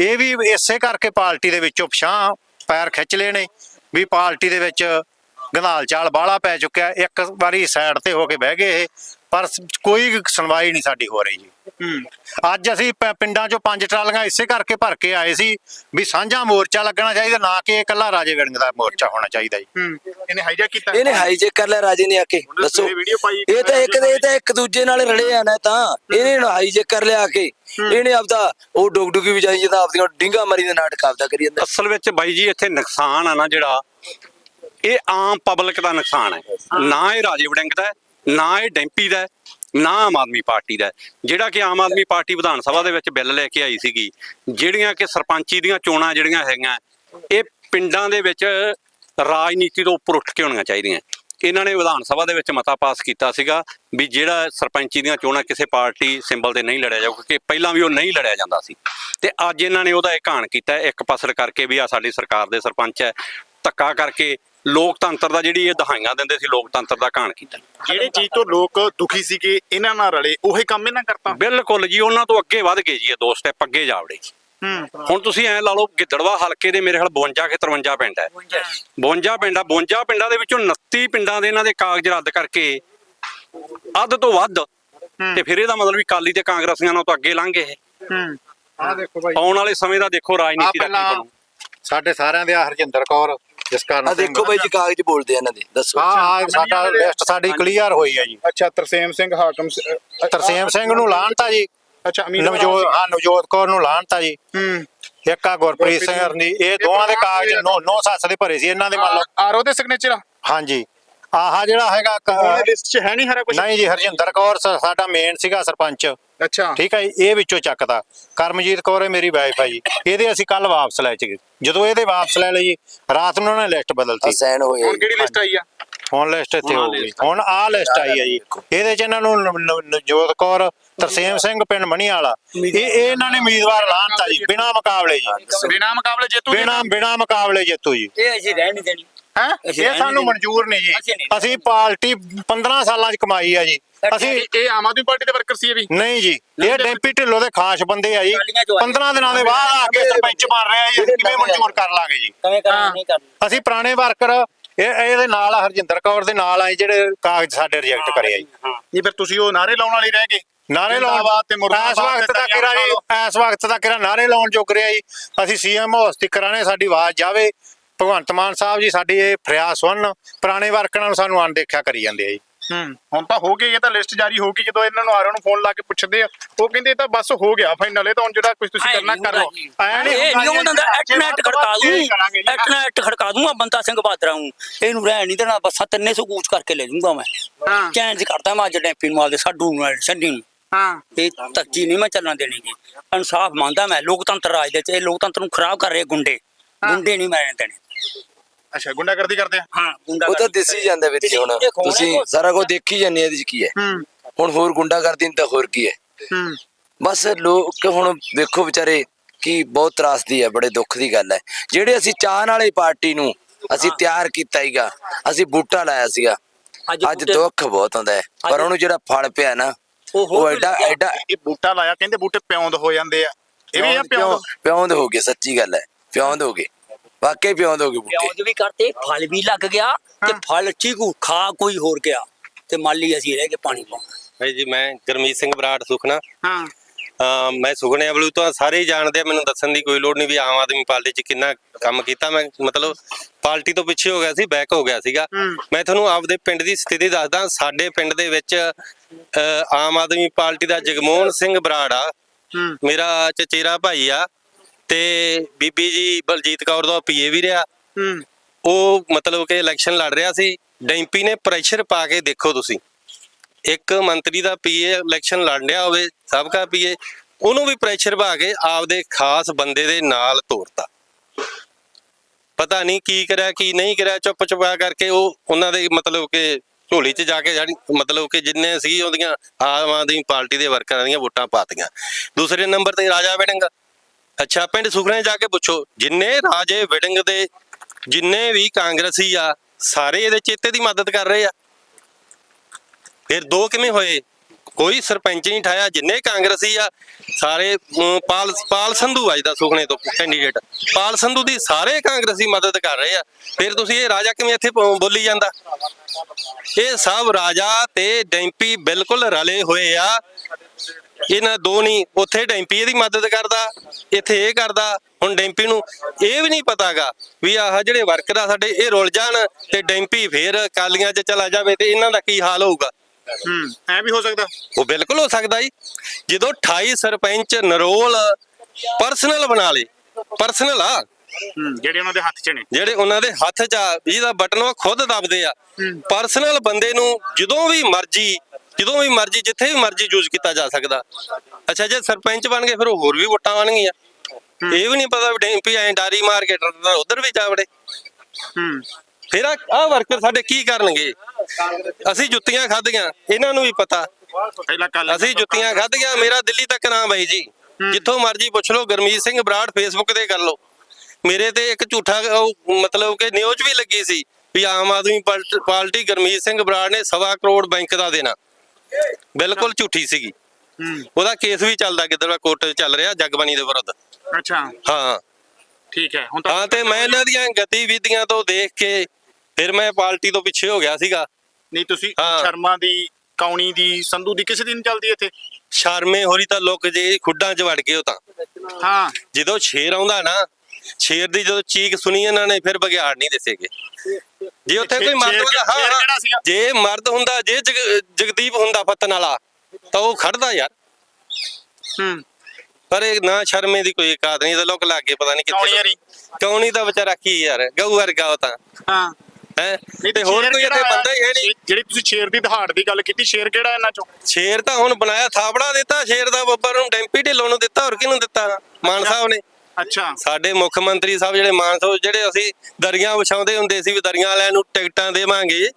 ਇਹ ਵੀ ਇਸੇ ਕਰਕੇ ਪਾਰਟੀ ਦੇ ਵਿੱਚੋਂ ਪਛਾਂ ਪੈਰ ਖਿੱਚ ਲਏ ਨੇ ਵੀ ਪਾਰਟੀ ਦੇ ਵਿੱਚ ਗੰਧਾਲ ਚਾਲ ਬਾਹਲਾ ਪੈ ਚੁੱਕਿਆ। ਇੱਕ ਵਾਰੀ ਸਾਈਡ ਤੇ ਹੋ ਕੇ ਬਹਿ ਗਏ ਇਹ ਪਰ ਕੋਈ ਸੁਣਵਾਈ ਨਹੀਂ ਸਾਡੀ ਹੋ ਰਹੀ ਜੀ। ਅੱਜ ਅਸੀਂ ਪਿੰਡਾਂ ਚੋਂ ਪੰਜ ਟਰਾਲੀਆਂ ਇਸੇ ਕਰਕੇ ਭਰ ਕੇ ਆਏ ਸੀ ਵੀ ਸਾਂਝਾ ਮੋਰਚਾ ਲੱਗਣਾ ਚਾਹੀਦਾ ਨਾ ਕਿ ਇਕੱਲਾ ਰਾਜੇ ਵਿੜੰਗ ਦਾ ਮੋਰਚਾ ਹੋਣਾ ਚਾਹੀਦਾ ਜੀ। ਇਹਨੇ ਹਾਈਜੈਕ ਕੀਤਾ? ਇਹਨੇ ਹਾਈਜੈਕ ਕਰ ਲਿਆ ਰਾਜੇ ਨੇ ਆ ਕੇ। ਦੱਸੋ। ਇਹ ਤਾਂ ਇੱਕ ਇਹ ਤਾਂ ਇੱਕ ਦੂਜੇ ਨਾਲ ਰਲੇ ਆ ਨਾ ਤਾਂ। ਇਹਨੇ ਹਾਈਜੈਕ ਕਰ ਲਿਆ ਆ ਕੇ। ਇਹਨੇ ਆਪਦਾ ਉਹ ਡੁਗਡੁਗੀ ਵਜਾਈ ਜਾਂਦਾ ਆਪਦੀਆਂ ਡਿੰਗਾ ਮਰੀ ਦੇ ਨਾਟਕ ਆਪਦਾ ਕਰੀ ਜਾਂਦਾ। ਅਸਲ ਵਿੱਚ ਬਾਈ ਜੀ ਇੱਥੇ ਨੁਕਸਾਨ ਆ ਨਾ ਜਿਹੜਾ ਇਹ ਆਮ ਪਬਲਿਕ ਦਾ ਨੁਕਸਾਨ ਹੈ। ਨਾ ਇਹ ਰਾਜੇ ਵੜਿੰਗ ਦਾ ਨਾ ਇਹ ਡੈਂਪੀ ਦਾ ਨਾ ਆਮ ਆਦਮੀ ਪਾਰਟੀ ਦਾ ਜਿਹੜਾ ਕਿ ਆਮ ਆਦਮੀ ਪਾਰਟੀ ਵਿਧਾਨ ਸਭਾ ਦੇ ਵਿੱਚ ਬਿੱਲ ਲੈ ਕੇ ਆਈ ਸੀਗੀ, ਜਿਹੜੀਆਂ ਕਿ ਸਰਪੰਚੀ ਦੀਆਂ ਚੋਣਾਂ ਜਿਹੜੀਆਂ ਹੈਗੀਆਂ, ਇਹ ਪਿੰਡਾਂ ਦੇ ਵਿੱਚ ਰਾਜਨੀਤੀ ਤੋਂ ਉੱਪਰ ਉੱਠ ਕੇ ਹੋਣੀਆਂ ਚਾਹੀਦੀਆਂ। ਇਹਨਾਂ ਨੇ ਵਿਧਾਨ ਸਭਾ ਦੇ ਵਿੱਚ ਮਤਾ ਪਾਸ ਕੀਤਾ ਸੀਗਾ ਵੀ ਜਿਹੜਾ ਸਰਪੰਚੀ ਦੀਆਂ ਚੋਣਾਂ ਕਿਸੇ ਪਾਰਟੀ ਸਿੰਬਲ ਤੇ ਨਹੀਂ ਲੜਿਆ ਜਾਊ ਕਿਉਂਕਿ ਪਹਿਲਾਂ ਵੀ ਉਹ ਨਹੀਂ ਲੜਿਆ ਜਾਂਦਾ ਸੀ। ਤੇ ਅੱਜ ਇਹਨਾਂ ਨੇ ਉਹਦਾ ਇਹ ਘਾਣ ਕੀਤਾ ਇੱਕ ਪਾਸੜ ਕਰਕੇ ਵੀ ਆ ਸਾਡੀ ਸਰਕਾਰ ਦੇ ਸਰਪੰਚ ਹੈ ਧੱਕਾ ਕਰਕੇ ਲੋਕਤੰਤਰ ਦਾ ਜਿਹੜੀ ਇਹ ਦਹਾਈਆਂ ਦਿੰਦੇ ਸੀ ਲੋਕਤੰਤਰ ਦਾ ਘਾਣ ਕੀਤਾ। ਜਿਹੜੇ ਚੀਜ਼ ਤੋਂ ਲੋਕ ਦੁਖੀ ਸੀਗੇ ਇਹਨਾਂ ਨਾਲ ਰਲੇ ਉਹੀ ਕੰਮ ਇਹਨਾਂ ਕਰਤਾ? ਬਿਲਕੁਲ ਜੀ ਉਹਨਾਂ ਤੋਂ ਅੱਗੇ ਵੱਧ ਗਏ ਜੀ ਇਹ ਦੋ ਸਟੈਪ ਅੱਗੇ ਜਾਵੜੇ ਜੀ। ਹੂੰ। ਹੁਣ ਤੁਸੀਂ ਐ ਲਾ ਲਓ ਗਿੱਦੜਵਾ ਹਲਕੇ ਦੇ ਮੇਰੇ ਖਿਆਲ 52 ਕਿ 53 ਪਿੰਡ ਹੈ। 52 ਪਿੰਡ ਆ 52 ਪਿੰਡਾਂ ਦੇ ਵਿੱਚੋਂ 29 ਪਿੰਡਾਂ ਦੇ ਇਹਨਾਂ ਦੇ ਕਾਗਜ਼ ਰੱਦ ਕਰਕੇ ਅੱਧ ਤੋਂ ਵੱਧ ਤੇ ਫਿਰ ਇਹਦਾ ਮਤਲਬ ਵੀ ਕਾਲੀ ਤੇ ਕਾਂਗਰਸੀਆਂ ਨਾਲ ਤਾਂ ਅੱਗੇ ਲੰਘ ਗਏ ਇਹ। ਹੂੰ। ਆ ਦੇਖੋ ਬਾਈ ਆਉਣ ਵਾਲੇ ਸਮੇਂ ਦਾ ਦੇਖੋ ਰਾਜਨੀਤੀ ਦਾ ਕੀ ਬਣੂ। ਸਾਡੇ ਸਾਰਿਆਂ ਦੇ ਆ ਹਰਜਿੰਦਰ ਕੌਰ ਜਸਕਰਨ ਆ ਸਿੰਘ ਦੇਖੋ ਬਾਈ ਜੀ ਕਾਗਜ਼ ਬੋਲਦੇ ਆ ਇਹਨਾਂ ਦੇ ਦੱਸੋ। ਹਾਂ ਹਾਂ ਸਾਡਾ ਲਿਸਟ ਸਾਡੀ ਕਲੀਅਰ ਹੋਈ ਹੈ ਜੀ। ਅੱਛਾ ਤਰਸੇਮ ਸਿੰਘ ਹਾਕਮ ਸ- ਅ- ਤਰਸੇਮ ਸਿੰਘ ਨੂੰ ਲਾਣਤਾ ਜੀ। ਅੱਛਾ ਅਮੀਰ ਨਵਜੋਤ ਹਾਂ ਨਵਜੋਤ ਕੌਰ ਨੂੰ ਲਾਣਤਾ ਜੀ। ਹੂੰ। ਇੱਕ ਆ ਗੁਰਪ੍ਰੀਤ ਸਿੰਘ ਹਰਨੀ ਇਹ ਦੋਵਾਂ ਦੇ ਕਾਗਜ਼ ਨੋ ਨੋ ਸੱਸ ਦੇ ਭਰੇ ਸੀ ਇਹਨਾਂ ਦੇ ਮੰਨ ਲਓ। ਆਰਓ ਦੇ ਸਿਗਨੇਚਰ ਹਾਂਜੀ। ਆਹ ਜਿਹੜਾ ਹੈਗਾ ਕ- ਲਿਸਟ 'ਚ ਹੈ ਨਹੀਂ ਹਰਾ ਕੁਝ ਨਹੀਂ ਜੀ ਹਰਜਿੰਦਰ ਕੌਰ ਸ- ਸਾਡਾ ਮੇਨ ਸੀਗਾ ਸਰਪੰਚ। ਅੱਛਾ। ਠੀਕ ਹੈ ਜੀ, ਇਹ ਵਿੱਚੋਂ ਚੱਕਦਾ। ਕਰਮਜੀਤ ਕੌਰ ਹੈ ਮੇਰੀ ਵਾਈਫ ਹੈ ਜੀ। ਇਹਦੇ ਅਸੀਂ ਕੱਲ ਵਾਪਸ ਲੈ ਚਗੇ ਜਦੋਂ ਇਹਦੇ ਵਾਪਸ ਲੈ ਲਈ ਰਾਤ ਨੂੰ ਉਹਨਾਂ ਨੇ ਲਿਸਟ ਬਦਲਤੀ। ਅਸਾਈਨ ਹੋਏ। ਹੁਣ ਕਿਹੜੀ ਲਿਸਟ ਆਈ ਆ? ਹੁਣ ਲਿਸਟ ਇੱਥੇ ਹੋ ਗਈ। ਹੁਣ ਆਹ ਲਿਸਟ ਆਈ ਹੈ ਜੀ। ਇਹਦੇ ਚ ਇਹਨਾਂ ਨੂੰ ਨ- ਨ- ਨਵਜੋਤ ਕੌਰ ਤਰਸੇਮ ਸਿੰਘ ਪਿੰਡ ਮਣੀ ਵਾਲਾ ਇਹ ਇਹ ਇਹਨਾਂ ਨੇ ਉਮੀਦਵਾਰ ਲਾਣਤਾ ਜੀ ਬਿਨਾ ਮੁਕਾਬਲੇ ਜੀ। ਬਿਨਾ ਮੁਕਾਬਲੇ ਜੇਤੂ ਬਿਨਾ ਬਿਨਾ ਮੁਕਾਬਲੇ ਜੇਤੂ ਜੀ। ਇਹ ਅਸੀਂ ਰਹਿ ਨਹੀਂ ਦੇਣੀ। ਹੈ? ਇਹ ਰਹਿਣ ਸਾਨੂੰ। ਮਨਜ਼ੂਰ ਨਹੀਂ ਜੀ। ਅਸੀਂ ਪਾਰਟੀ 15 ਸਾਲਾਂ ਚ ਕਮਾਈ ਆ ਜੀ। ਅਸੀਂ ਇਹ ਆਮ ਆਦਮੀ ਪਾਰਟੀ ਦੇ ਵਰਕਰ ਸੀ ਇਹ ਵੀ? ਨਹੀਂ ਜੀ। ਇਹ ਡੈਂਪੀ ਢਿੱਲੋਂ ਦੇ ਖਾਸ ਬੰਦੇ ਆ ਜੀ। ਗਾਲੀਆਂ ਚੋਂ ਆਏ। 15 ਦਿਨਾਂ ਦੇ ਬਾਅਦ ਆ ਕੇ ਸਰਪੰਚ ਬਣ ਰਿਹਾ ਜੀ। ਕਿਵੇਂ ਮਨਜ਼ੂਰ ਕਰ ਲਾਂਗੇ ਜੀ? ਕਵੇਂ ਕਰਾਂ ਨਹੀਂ ਕਰਨਾ ਅਸੀਂ ਪੁਰਾਣੇ ਵਰਕਰ ਇਹ ਇਹਦੇ ਨਾਲ ਆ, ਹਰਜਿੰਦਰ ਕੌਰ ਦੇ ਨਾਲ ਆਏ ਜਿਹੜੇ ਕਾਗਜ਼ ਸਾਡੇ ਰਿਜੈਕਟ ਕਰੇ ਆ ਜੀ। ਇਹ ਫਿਰ ਤੁਸੀਂ ਉਹ ਨਾਰੇ ਲਾਉਣ ਵਾਲੀ ਰਹਿ ਗਏ। ਨਾਰੇ ਲਾਉਣ ਤੇ ਇਸ ਵਕਤ ਤੱਕ ਕਿਰਾ ਜੀ ਇਸ ਵਕਤ ਤੱਕ ਕਿਰਾ ਨਾਰੇ ਲਾਉਣ ਜੋਗ ਰਿਹਾ ਜੀ। ਅਸੀਂ ਸੀਐਮ ਹਸਤੀ ਕਰਾਣੇ ਸਾਡੀ ਆਵਾਜ਼ ਜਾਵੇ। ਭਗਵੰਤ ਮਾਨ ਸਾਹਿਬ ਜੀ ਸਾਡੀ ਇਹ ਫਰਿਆਦ ਸੁਣਨ ਪੁਰਾਣੇ ਵਰਕਰਾਂ ਨੂੰ ਸਾਨੂੰ ਅਣਦੇਖਿਆ ਕਰੀ ਜਾਂਦੇ ਆ ਜੀ। ਹੂੰ ਹੁਣ ਤਾਂ ਹੋ ਗਈ ਇਹ ਤਾਂ ਲਿਸਟ ਜਾਰੀ ਹੋ ਗਈ ਜਦੋਂ ਇਹਨਾਂ ਨੂੰ ਆਰਓ ਨੂੰ ਫੋਨ ਲਾ ਕੇ ਪੁੱਛਦੇ ਆ ਉਹ ਕਹਿੰਦੇ ਇਹ ਤਾਂ ਬਸ ਹੋ ਗਿਆ ਫਾਈਨਲ ਇਹ ਤਾਂ ਹੁਣ ਜਿਹੜਾ ਕੁਝ ਤੁਸੀਂ ਕਰਨਾ ਕਰ ਲਓ। ਐਂ ਨੀ ਨਹੀਂ ਉਹਨਾਂ ਦਾ ਜੀ, ਐਟ ਨੈਟ ਖੜਕਾ ਦੂੰ ਚੇਂਜ ਕਰਾਂਗੇ ਜੀ। ਐਟ ਨੈਟ ਖੜਕਾ ਦੂੰਗਾ ਬੰਦਾ ਸਿੰਘ ਬਾਦਰਾ ਹੂੰ। ਇਹਨੂੰ ਰਹਿਣ ਨਹੀਂ ਦੇਣਾ ਬਸ 300 ਕੂਚ ਕਰਕੇ ਲੈ ਜਾਊਂਗਾ ਮੈਂ। ਚੈਂਜ ਕਰਦਾ ਮੈਂ ਅੱਜ ਡੈਂਪੀ ਨੂੰ ਆਪਦੇ ਸਾਡੂ ਨੂੰ ਛੱਡੀ ਨੂੰ। ਹਾਂ। ਇਹ ਤੱਕੀ ਨਹੀਂ ਮੈਂ ਚੱਲਣ ਦੇਣੀ ਗੀ ਇਨਸਾਫ ਮੰਗਦਾ ਮੈਂ ਲੋਕਤੰਤਰ ਰਾਜ ਦੇ ਚ ਇਹ ਲੋਕਤੰਤਰ ਨੂੰ ਖਰਾਬ ਕਰ ਰਹੇ ਗੁੰਡੇ। ਗੁੰਡੇ ਨਹੀਂ ਮੈਂ ਦੇਣੇ। ਅੱਛਾ ਗੁੰਡਾਗਰਦੀ ਕਰਦੇ ਆ? ਹਾਂ ਗੁੰਡਾ ਉਹ ਤਾਂ ਦਿਸੀ ਜਾਂਦਾ ਵਿੱਚ ਹੁਣ। ਤੁਸੀਂ ਸਾਰਾ ਕੁਝ ਦੇਖੀ ਜਾਂਦੇ ਇਹਦੇ ਚ ਕੀ ਹੈ। ਹੂੰ। ਹੁਣ ਹੋਰ ਗੁੰਡਾ ਕਰਦੀ ਤਾਂ ਹੋਰ ਕੀ ਹੈ। ਹੂੰ। ਬਸ ਲੋਕ ਹੁਣ ਵੇਖੋ ਵਿਚਾਰੇ ਕੀ ਬਹੁਤ ਤਰਾਸਦੀ ਹੈ ਬੜੇ ਦੁੱਖ ਦੀ ਗੱਲ ਹੈ। ਜਿਹੜੇ ਅਸੀਂ ਚਾਹਨ ਵਾਲੀ ਪਾਰਟੀ ਨੂੰ ਅਸੀਂ ਤਿਆਰ ਕੀਤਾ ਹੀਗਾ ਅਸੀਂ ਬੂਟਾ ਲਾਇਆ ਸੀਗਾ। ਅੱਜ ਦੁੱਖ ਬਹੁਤ ਹੁੰਦਾ ਹੈ ਪਰ ਉਹਨੂੰ ਜਿਹੜਾ ਫਲ ਪਿਆ ਨਾ ਉਹ ਐਡਾ। ਐਡਾ ਇਹ ਬੂਟਾ ਲਾਇਆ ਕਹਿੰਦੇ ਬੂਟੇ ਪਿਉਂਦ ਹੋ ਜਾਂਦੇ ਆ। ਇਹ ਵੀ ਆ ਪਿਉਂਦ? ਪਿਉਂਦ ਹੋ ਗਏ ਸੱਚੀ ਗੱਲ ਹੈ। ਪਿਉਂ ਦੋਗੇ ਵਾਕਈ ਪਿਉਂ ਦੋਗੇ ਬੂਟੇ। ਪਿਆਜ਼ ਵੀ ਕਰਤੇ ਫਲ ਵੀ ਲੱਗ ਗਿਆ ਤੇ ਫਲ ਚੀਕੂ ਖਾ ਕੋਈ ਹੋਰ ਗਿਆ ਤੇ ਮਾਲੀ ਅਸੀਂ ਰਹਿ ਕੇ ਪਾਣੀ ਪਾਉਣਾ। ਭਾਈ ਜੀ ਮੈਂ ਗਰਮੀਤ ਸਿੰਘ ਬਰਾੜ ਸੁਖਨਾ। ਹਾਂ। ਅਹ ਮੈਂ ਸੁਖਨੇ ਬਲੂ ਤੋਂ ਸਾਰੇ ਹੀ ਜਾਣਦੇ ਆ ਮੈਨੂੰ ਦੱਸਣ ਦੀ ਕੋਈ ਲੋੜ ਨਹੀਂ ਵੀ ਆਮ ਆਦਮੀ ਪਾਰਟੀ 'ਚ ਕਿੰਨਾ ਕੰਮ ਕੀਤਾ। ਮੈਂ ਮਤਲਬ ਪਾਰਟੀ ਤੋਂ ਪਿੱਛੇ ਹੋ ਗਿਆ ਸੀ ਬੈਕ ਹੋ ਗਿਆ ਸੀਗਾ। ਮੈਂ ਤੁਹਾਨੂੰ ਆਪਦੇ ਪਿੰਡ ਦੀ ਸਥਿਤੀ ਦੱਸਦਾ ਸਾਡੇ ਪਿੰਡ ਦੇ ਵਿੱਚ ਅਹ, ਆਮ ਆਦਮੀ ਪਾਰਟੀ ਦਾ ਜਗਮੋਹਨ ਸਿੰਘ ਬਰਾੜ ਆ। ਮੇਰਾ ਚਚੇਰਾ ਭਾਈ ਆ। ਤੇ ਬੀਬੀ ਜੀ ਬਲਜੀਤ ਕੌਰ ਦਾ ਪੀਏ ਵੀ ਰਿਹਾ। ਉਹ ਮਤਲਬ ਕਿ ਇਲੈਕਸ਼ਨ ਲੜ ਰਿਹਾ ਸੀ। ਡੈਂਪੀ ਨੇ ਪ੍ਰੈਸ਼ਰ ਪਾ ਕੇ ਦੇਖੋ ਤੁਸੀਂ। ਇੱਕ ਮੰਤਰੀ ਦਾ ਪੀਏ ਇਲੈਕਸ਼ਨ ਲੜ ਰਿਹਾ ਹੋਵੇ ਸਾਬਕਾ ਪੀਏ ਉਹਨੂੰ ਵੀ ਪ੍ਰੈਸ਼ਰ ਪਾ ਕੇ ਆਪਦੇ ਖਾਸ ਬੰਦੇ ਦੇ ਨਾਲ ਤੋਰਤਾ। ਪਤਾ ਨਹੀਂ ਕੀ ਕਰਿਆ ਕੀ ਨਹੀਂ ਕਰਿਆ ਚੁੱਪ ਚੁਪਾ ਕਰਕੇ ਉਹ ਉਹਨਾਂ ਦੇ ਮਤਲਬ ਕਿ ਝੋਲੀ 'ਚ ਜਾ ਕੇ ਜਿਹੜੀ ਮਤਲਬ ਕਿ ਜਿੰਨੇ ਸੀ ਉਹਦੀਆਂ ਆਮ ਆਦਮੀ ਪਾਰਟੀ ਦੇ ਵਰਕਰਾਂ ਦੀਆਂ ਵੋਟਾਂ ਪਾਤੀਆਂ ਦੂਸਰੇ ਨੰਬਰ ਤੇ ਰਾਜਾ ਵੜਿੰਗ। ਅੱਛਾ, ਪਿੰਡ ਸੁਖਨੇ ਜਾ ਕੇ ਪੁੱਛੋ। ਜਿੰਨੇ ਰਾਜੇ ਵਿਡੰਗ ਦੇ, ਜਿੰਨੇ ਵੀ ਕਾਂਗਰਸੀ ਆ, ਸਾਰੇ ਇਹਦੇ ਚੇਤੇ ਦੀ ਮਦਦ ਕਰ ਰਹੇ ਆ। ਫਿਰ ਦੋ ਕਿਵੇਂ ਹੋਏ? ਕੋਈ ਸਰਪੰਚ ਨਹੀਂ ਠਾਇਆ, ਜਿੰਨੇ ਕਾਂਗਰਸੀ ਆ, ਸਾਰੇ ਪਾਲ ਪਾਲ ਸੰਧੂ ਆ ਦਾ ਸੁਖਨੇ ਤੋਂ ਕੈਂਡੀਡੇਟ ਪਾਲ ਸੰਧੂ ਦੀ ਸਾਰੇ ਕਾਂਗਰਸੀ ਮਦਦ ਕਰ ਰਹੇ ਆ। ਫਿਰ ਤੁਸੀਂ ਇਹ ਰਾਜਾ ਕਿਵੇਂ ਇੱਥੇ ਬੋਲੀ ਜਾਂਦਾ? ਇਹ ਸਭ ਰਾਜਾ ਤੇ ਡੈਂਪੀ ਬਿਲਕੁਲ ਰਲੇ ਹੋਏ ਆ। ਇਹਨਾਂ ਦੋ ਨਹੀਂ ਉੱਥੇ ਡੈਂਪੀ ਇਹਦੀ ਮਦਦ ਕਰਦਾ ਇੱਥੇ ਇਹ ਕਰਦਾ ਹੁਣ ਡੈਂਪੀ ਨੂੰ ਇਹ ਵੀ ਨਹੀਂ ਪਤਾਗਾ ਵੀ ਆਹ ਜਿਹੜੇ ਵਰਕਰ ਆ ਸਾਡੇ ਇਹ ਰੁੱਲ ਜਾਣ ਤੇ ਡੈਂਪੀ ਫੇਰ ਕਾਲੀਆਂ 'ਚ ਚਲਾ ਜਾਵੇ ਤੇ ਇਹਨਾਂ ਦਾ ਕੀ ਹਾਲ ਹੋਊਗਾ। ਹੂੰ ਐ ਵੀ ਹੋ ਸਕਦਾ। ਉਹ ਬਿਲਕੁਲ ਹੋ ਸਕਦਾ ਜੀ। ਜਦੋਂ 28 ਸਰਪੰਚ ਨਰੋਲ ਪਰਸਨਲ ਬਣਾ ਲੇ ਪਰਸਨਲ ਆ। ਜਿਹੜੇ ਉਹਨਾਂ ਦੇ ਹੱਥ 'ਚ ਨੇ। ਜਿਹੜੇ ਉਹਨਾਂ ਦੇ ਹੱਥ 'ਚ ਆ ਜਿਹਦਾ ਬਟਨ ਉਹ ਖੁਦ ਦਬਦੇ ਆ। ਪਰਸਨਲ ਬੰਦੇ ਨੂੰ ਜਦੋਂ ਵੀ ਮਰਜ਼ੀ ਜਦੋਂ ਵੀ ਮਰਜ਼ੀ ਜਿੱਥੇ ਵੀ ਮਰਜ਼ੀ ਯੂਜ਼ ਕੀਤਾ ਜਾ ਸਕਦਾ। ਅੱਛਾ ਜੇ ਸਰਪੰਚ ਬਣ ਗਏ ਫਿਰ ਹੋਰ ਵੀ ਵੋਟਾਂ ਬਣਗੀਆਂ ਇਹ ਵੀ ਨਹੀਂ ਪਤਾ ਵੀ ਡੈਂਪੀ ਐਂ ਡਾਰੀ ਮਾਰ ਕੇ ਉਧਰ ਵੀ ਜਾ ਵੜੇ ਹੂੰ। ਫਿਰ ਆ ਵਰਕਰ ਸਾਡੇ ਕੀ ਕਰਨਗੇ? ਅਸੀਂ ਜੁੱਤੀਆਂ ਖਾਧੀਆਂ ਇਹਨਾਂ ਨੂੰ ਵੀ ਪਤਾ। ਅਸੀਂ ਜੁੱਤੀਆਂ ਖਾਧੀਆਂ ਮੇਰਾ ਦਿੱਲੀ ਤੱਕ ਨਾਮ ਬਾਈ ਜੀ। ਜਿੱਥੋਂ ਮਰਜ਼ੀ ਪੁੱਛ ਲਓ ਗਰਮੀਤ ਸਿੰਘ ਬਰਾੜ ਫੇਸਬੁੱਕ ਤੇ ਕਰ ਲਓ। ਮੇਰੇ ਤੇ ਇੱਕ ਝੂਠਾ ਮਤਲਬ ਕਿ ਨਿਊਜ਼ ਵੀ ਲੱਗੀ ਸੀ ਵੀ ਆਮ ਆਦਮੀ ਪਾਰਟ- ਪਾਰਟੀ ਗਰਮੀਤ ਸਿੰਘ ਬਰਾੜ ਨੇ ਸਵਾ ਕਰੋੜ ਬੈਂਕ ਦਾ ਦੇਣਾ। ਬਿਲਕੁਲ ਝੂਠੀ ਸੀਗੀ। ਹੂੰ ਉਹਦਾ ਕੇਸ ਵੀ ਚੱਲਦਾ ਕਿੱਧਰ ਕੋਰਟ 'ਚ ਚੱਲ ਰਿਹਾ ਜਗਬਾਣੀ ਦੇ ਵਿਰੁੱਧ। ਅੱਛਾ। ਹਾਂ। ਠੀਕ ਹੈ ਹੁਣ ਤਾਂ ਹਾਂ ਤੇ ਮੈਂ ਇਹਨਾਂ ਦੀਆਂ ਗਤੀਵਿਧੀਆਂ ਤੋਂ ਦੇਖ ਕੇ ਫਿਰ ਮੈਂ ਪਾਰਟੀ ਤੋਂ ਪਿੱਛੇ ਹੋ ਗਿਆ ਸੀਗਾ। ਨਹੀਂ ਤੁਸੀਂ ਹਾਂ। ਸ਼ਰਮਾ ਦੀ ਕੌਣੀ ਦੀ ਸੰਧੂ ਦੀ ਕਿਸੇ ਦਿਨ ਚੱਲਦੀ ਇੱਥੇ? ਸ਼ਰਮੇ ਹੋਰੀ ਤਾਂ ਲੋਕ ਜੇ ਖੁੱਡਾਂ 'ਚ ਵੜ ਗਏ ਉਹ ਤਾਂ। ਹਾਂ। ਜਦੋਂ ਸ਼ੇਰ ਆਉਂਦਾ ਨਾ ਸ਼ੇਰ ਦੀ ਜਦੋਂ ਚੀਕ ਸੁਣੀ ਇਹਨਾਂ ਨੇ ਫਿਰ ਬਗਿਆੜ ਨਹੀਂ ਦਿਸੇਗੇ ਜੇ ਉੱਥੇ ਕੋਈ ਮਰਦ ਹੁੰਦਾ ਹਾਂ? ਜੇ ਮਰਦ ਹੁੰਦਾ ਜੇ ਜਗ- ਜਗਦੀਪ ਹੁੰਦਾ ਫਤਨ ਵਾਲਾ ਤਾਂ ਉਹ ਖੜਦਾ ਯਾਰ। ਹੂੰ। ਪਰ ਇਹ ਨਾ ਸ਼ਰਮੇ ਦੀ ਕੋਈ ਕਾਦ ਨਹੀਂ ਤਾਂ ਲੋਕ ਲੱਗੇ ਪਤਾ ਨਹੀਂ ਕੌਣੀ ਕਿੱਥੇ ਕੌਣੀ ਦਾ ਵਿਚਾਰਾ ਕੀ ਯਾਰ ਗਊ ਵਰਗਾ ਉਹ ਤਾਂ। ਹਾਂ। ਹੈ? ਤੇ ਹੋਰ ਕੋਈ ਇੱਥੇ ਬੰਦਾ ਹੀ ਹੈ ਨਹੀਂ। ਜਿਹੜੀ ਤੁਸੀਂ ਸ਼ੇਰ ਦੀ ਦਹਾੜ ਦੀ ਗੱਲ ਕੀਤੀ ਸ਼ੇਰ ਕਿਹੜਾ ਇਹਨਾਂ ਚੋਂ? ਸ਼ੇਰ ਤਾਂ ਹੁਣ ਬਣਾਇਆ ਥਾਪੜਾ ਦਿੱਤਾ ਸ਼ੇਰ ਦਾ ਬੱਬਰ ਨੂੰ ਡੈਂਪੀ ਢਿੱਲੋਂ ਨੂੰ ਦਿੱਤਾ ਹੋਰ ਕਿਹਨੂੰ ਦਿੱਤਾ? ਮਾਨ ਸਾਹਿਬ ਨੇ। ਅੱਛਾ। ਸਾਡੇ ਮੁੱਖ ਮੰਤਰੀ ਸਾਹਿਬ ਜਿਹੜੇ ਮਾਨ ਸਾਹਿਬ ਜਿਹੜੇ ਅਸੀਂ ਦਰੀਆਂ ਵਿਛਾਉਂਦੇ ਹੁੰਦੇ ਸੀ ਵੀ ਦਰੀਆਂ ਵਾਲਿਆਂ ਨੂੰ ਟਿਕਟਾਂ ਦੇਵਾਂਗੇ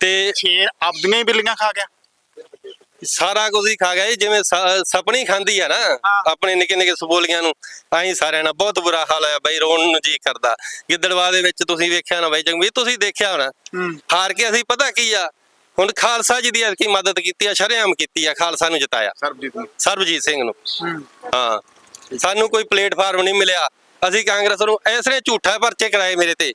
ਤੇ ਸ਼ੇਰ ਆਪਦੀਆਂ ਹੀ ਬਿੱਲੀਆਂ ਖਾ ਗਿਆ। ਸਾਰਾ ਕੁਝ ਹੀ ਖਾ ਗਿਆ ਜੀ, ਜਿਵੇਂ ਸਪਣੀ ਖਾਂਦੀ ਆ ਨਾ ਆਪਣੇ ਨਿੱਕੇ ਨਿੱਕੇ ਸਬੋਲੀਆਂ ਨੂੰ ਐਂ ਸਾਰਿਆਂ ਨਾਲ ਬਹੁਤ ਬੁਰਾ ਹਾਲ ਹੋਇਆ ਬਈ ਰੋਣ ਨੂੰ ਜੀ ਕਰਦਾ। ਗਿੱਦੜਵਾ ਦੇ ਵਿੱਚ ਤੁਸੀਂ ਵੇਖਿਆ ਨਾ ਬਾਈ ਜੰਗਵੀਰ ਤੁਸੀਂ ਦੇਖਿਆ ਹੋਣਾ? ਹਾਰ ਕੇ ਅਸੀਂ ਪਤਾ ਕੀ ਆ ਹੁਣ ਖਾਲਸਾ ਜੀ ਦੀ ਕੀ ਮਦਦ ਕੀਤੀ ਆ ਸ਼ਰੇਆਮ ਕੀਤੀ ਆ ਖਾਲਸਾ ਨੂੰ ਜਿਤਾਇਆ। ਸਰਬਜੀਤ ਸਿੰਘ। ਨੂੰ। ਹਾਂ। ਸਾਨੂੰ ਕੋਈ ਪਲੇਟਫਾਰਮ ਨਹੀਂ ਮਿਲਿਆ। ਅਸੀਂ ਕਾਂਗਰਸ ਨੂੰ ਐਸਰੇ ਝੂਠਾ ਪਰਚੇ ਕਰਾਏ ਮੇਰੇ ਤੇ।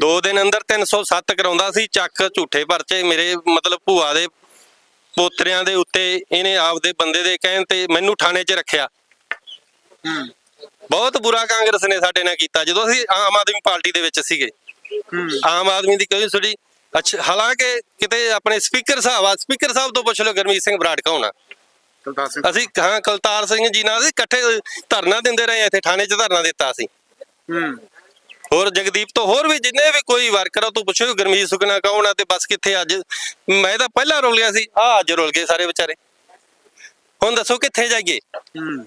ਦੋ ਦਿਨ ਅੰਦਰ 307 ਕਰਾਉਂਦਾ ਸੀ ਚੱਕ ਝੂਠੇ ਪਰਚੇ ਮੇਰੇ ਮਤਲਬ ਭੂਆ ਦੇ ਪੋਤਰਿਆਂ ਦੇ ਉੱਤੇ ਇਹਨੇ ਆਪਦੇ ਬੰਦੇ ਦੇ ਕਹਿਣ ਤੇ ਮੈਨੂੰ ਥਾਣੇ 'ਚ ਰੱਖਿਆ। ਬਹੁਤ ਬੁਰਾ ਕਾਂਗਰਸ ਨੇ ਸਾਡੇ ਨਾਲ ਕੀਤਾ। ਜਦੋਂ ਅਸੀਂ ਆਮ ਆਦਮੀ ਪਾਰਟੀ ਦੇ ਵਿੱਚ ਸੀਗੇ ਆਮ ਆਦਮੀ ਦੀ ਕੋਈ ਸੁਣੀ ਅੱਛਾ ਹਾਲਾਂਕਿ ਕਿਤੇ ਆਪਣੇ ਸਪੀਕਰ ਸਾਹਿਬ ਆ ਸਪੀਕਰ ਸਾਹਿਬ ਤੋਂ ਪੁੱਛ ਲਓ ਗਰਮੀਤ ਸਿੰਘ ਬਰਾੜ ਕੌਣ ਆ ਕੁਲਤਾਰ ਸਿੰਘ। ਅਸੀਂ ਹਾਂ ਕਲਤਾਰ ਸਿੰਘ ਜੀ ਨਾਲ ਅਸੀਂ ਇਕੱਠੇ ਧਰਨਾ ਦਿੰਦੇ ਰਹੇ ਇੱਥੇ ਥਾਣੇ 'ਚ ਧਰਨਾ ਦਿੱਤਾ ਸੀ ਹੂੰ। ਹੋਰ ਜਗਦੀਪ ਤੋਂ ਹੋਰ ਵੀ ਜਿੰਨੇ ਵੀ ਕੋਈ ਵਰਕਰ ਆ ਤੂੰ ਪੁੱਛੋ ਗਰਮੀਤ ਸੁਖਨਾ ਕੌਣ ਆ ਤੇ ਬਸ ਕਿੱਥੇ ਅੱਜ? ਮੈਂ ਤਾਂ ਪਹਿਲਾਂ ਰੁਲ ਗਿਆ ਸੀ ਆ ਅੱਜ ਰੁਲ ਗਏ ਸਾਰੇ ਵਿਚਾਰੇ। ਹੁਣ ਦੱਸੋ ਕਿੱਥੇ ਜਾਈਏ? ਹੂੰ।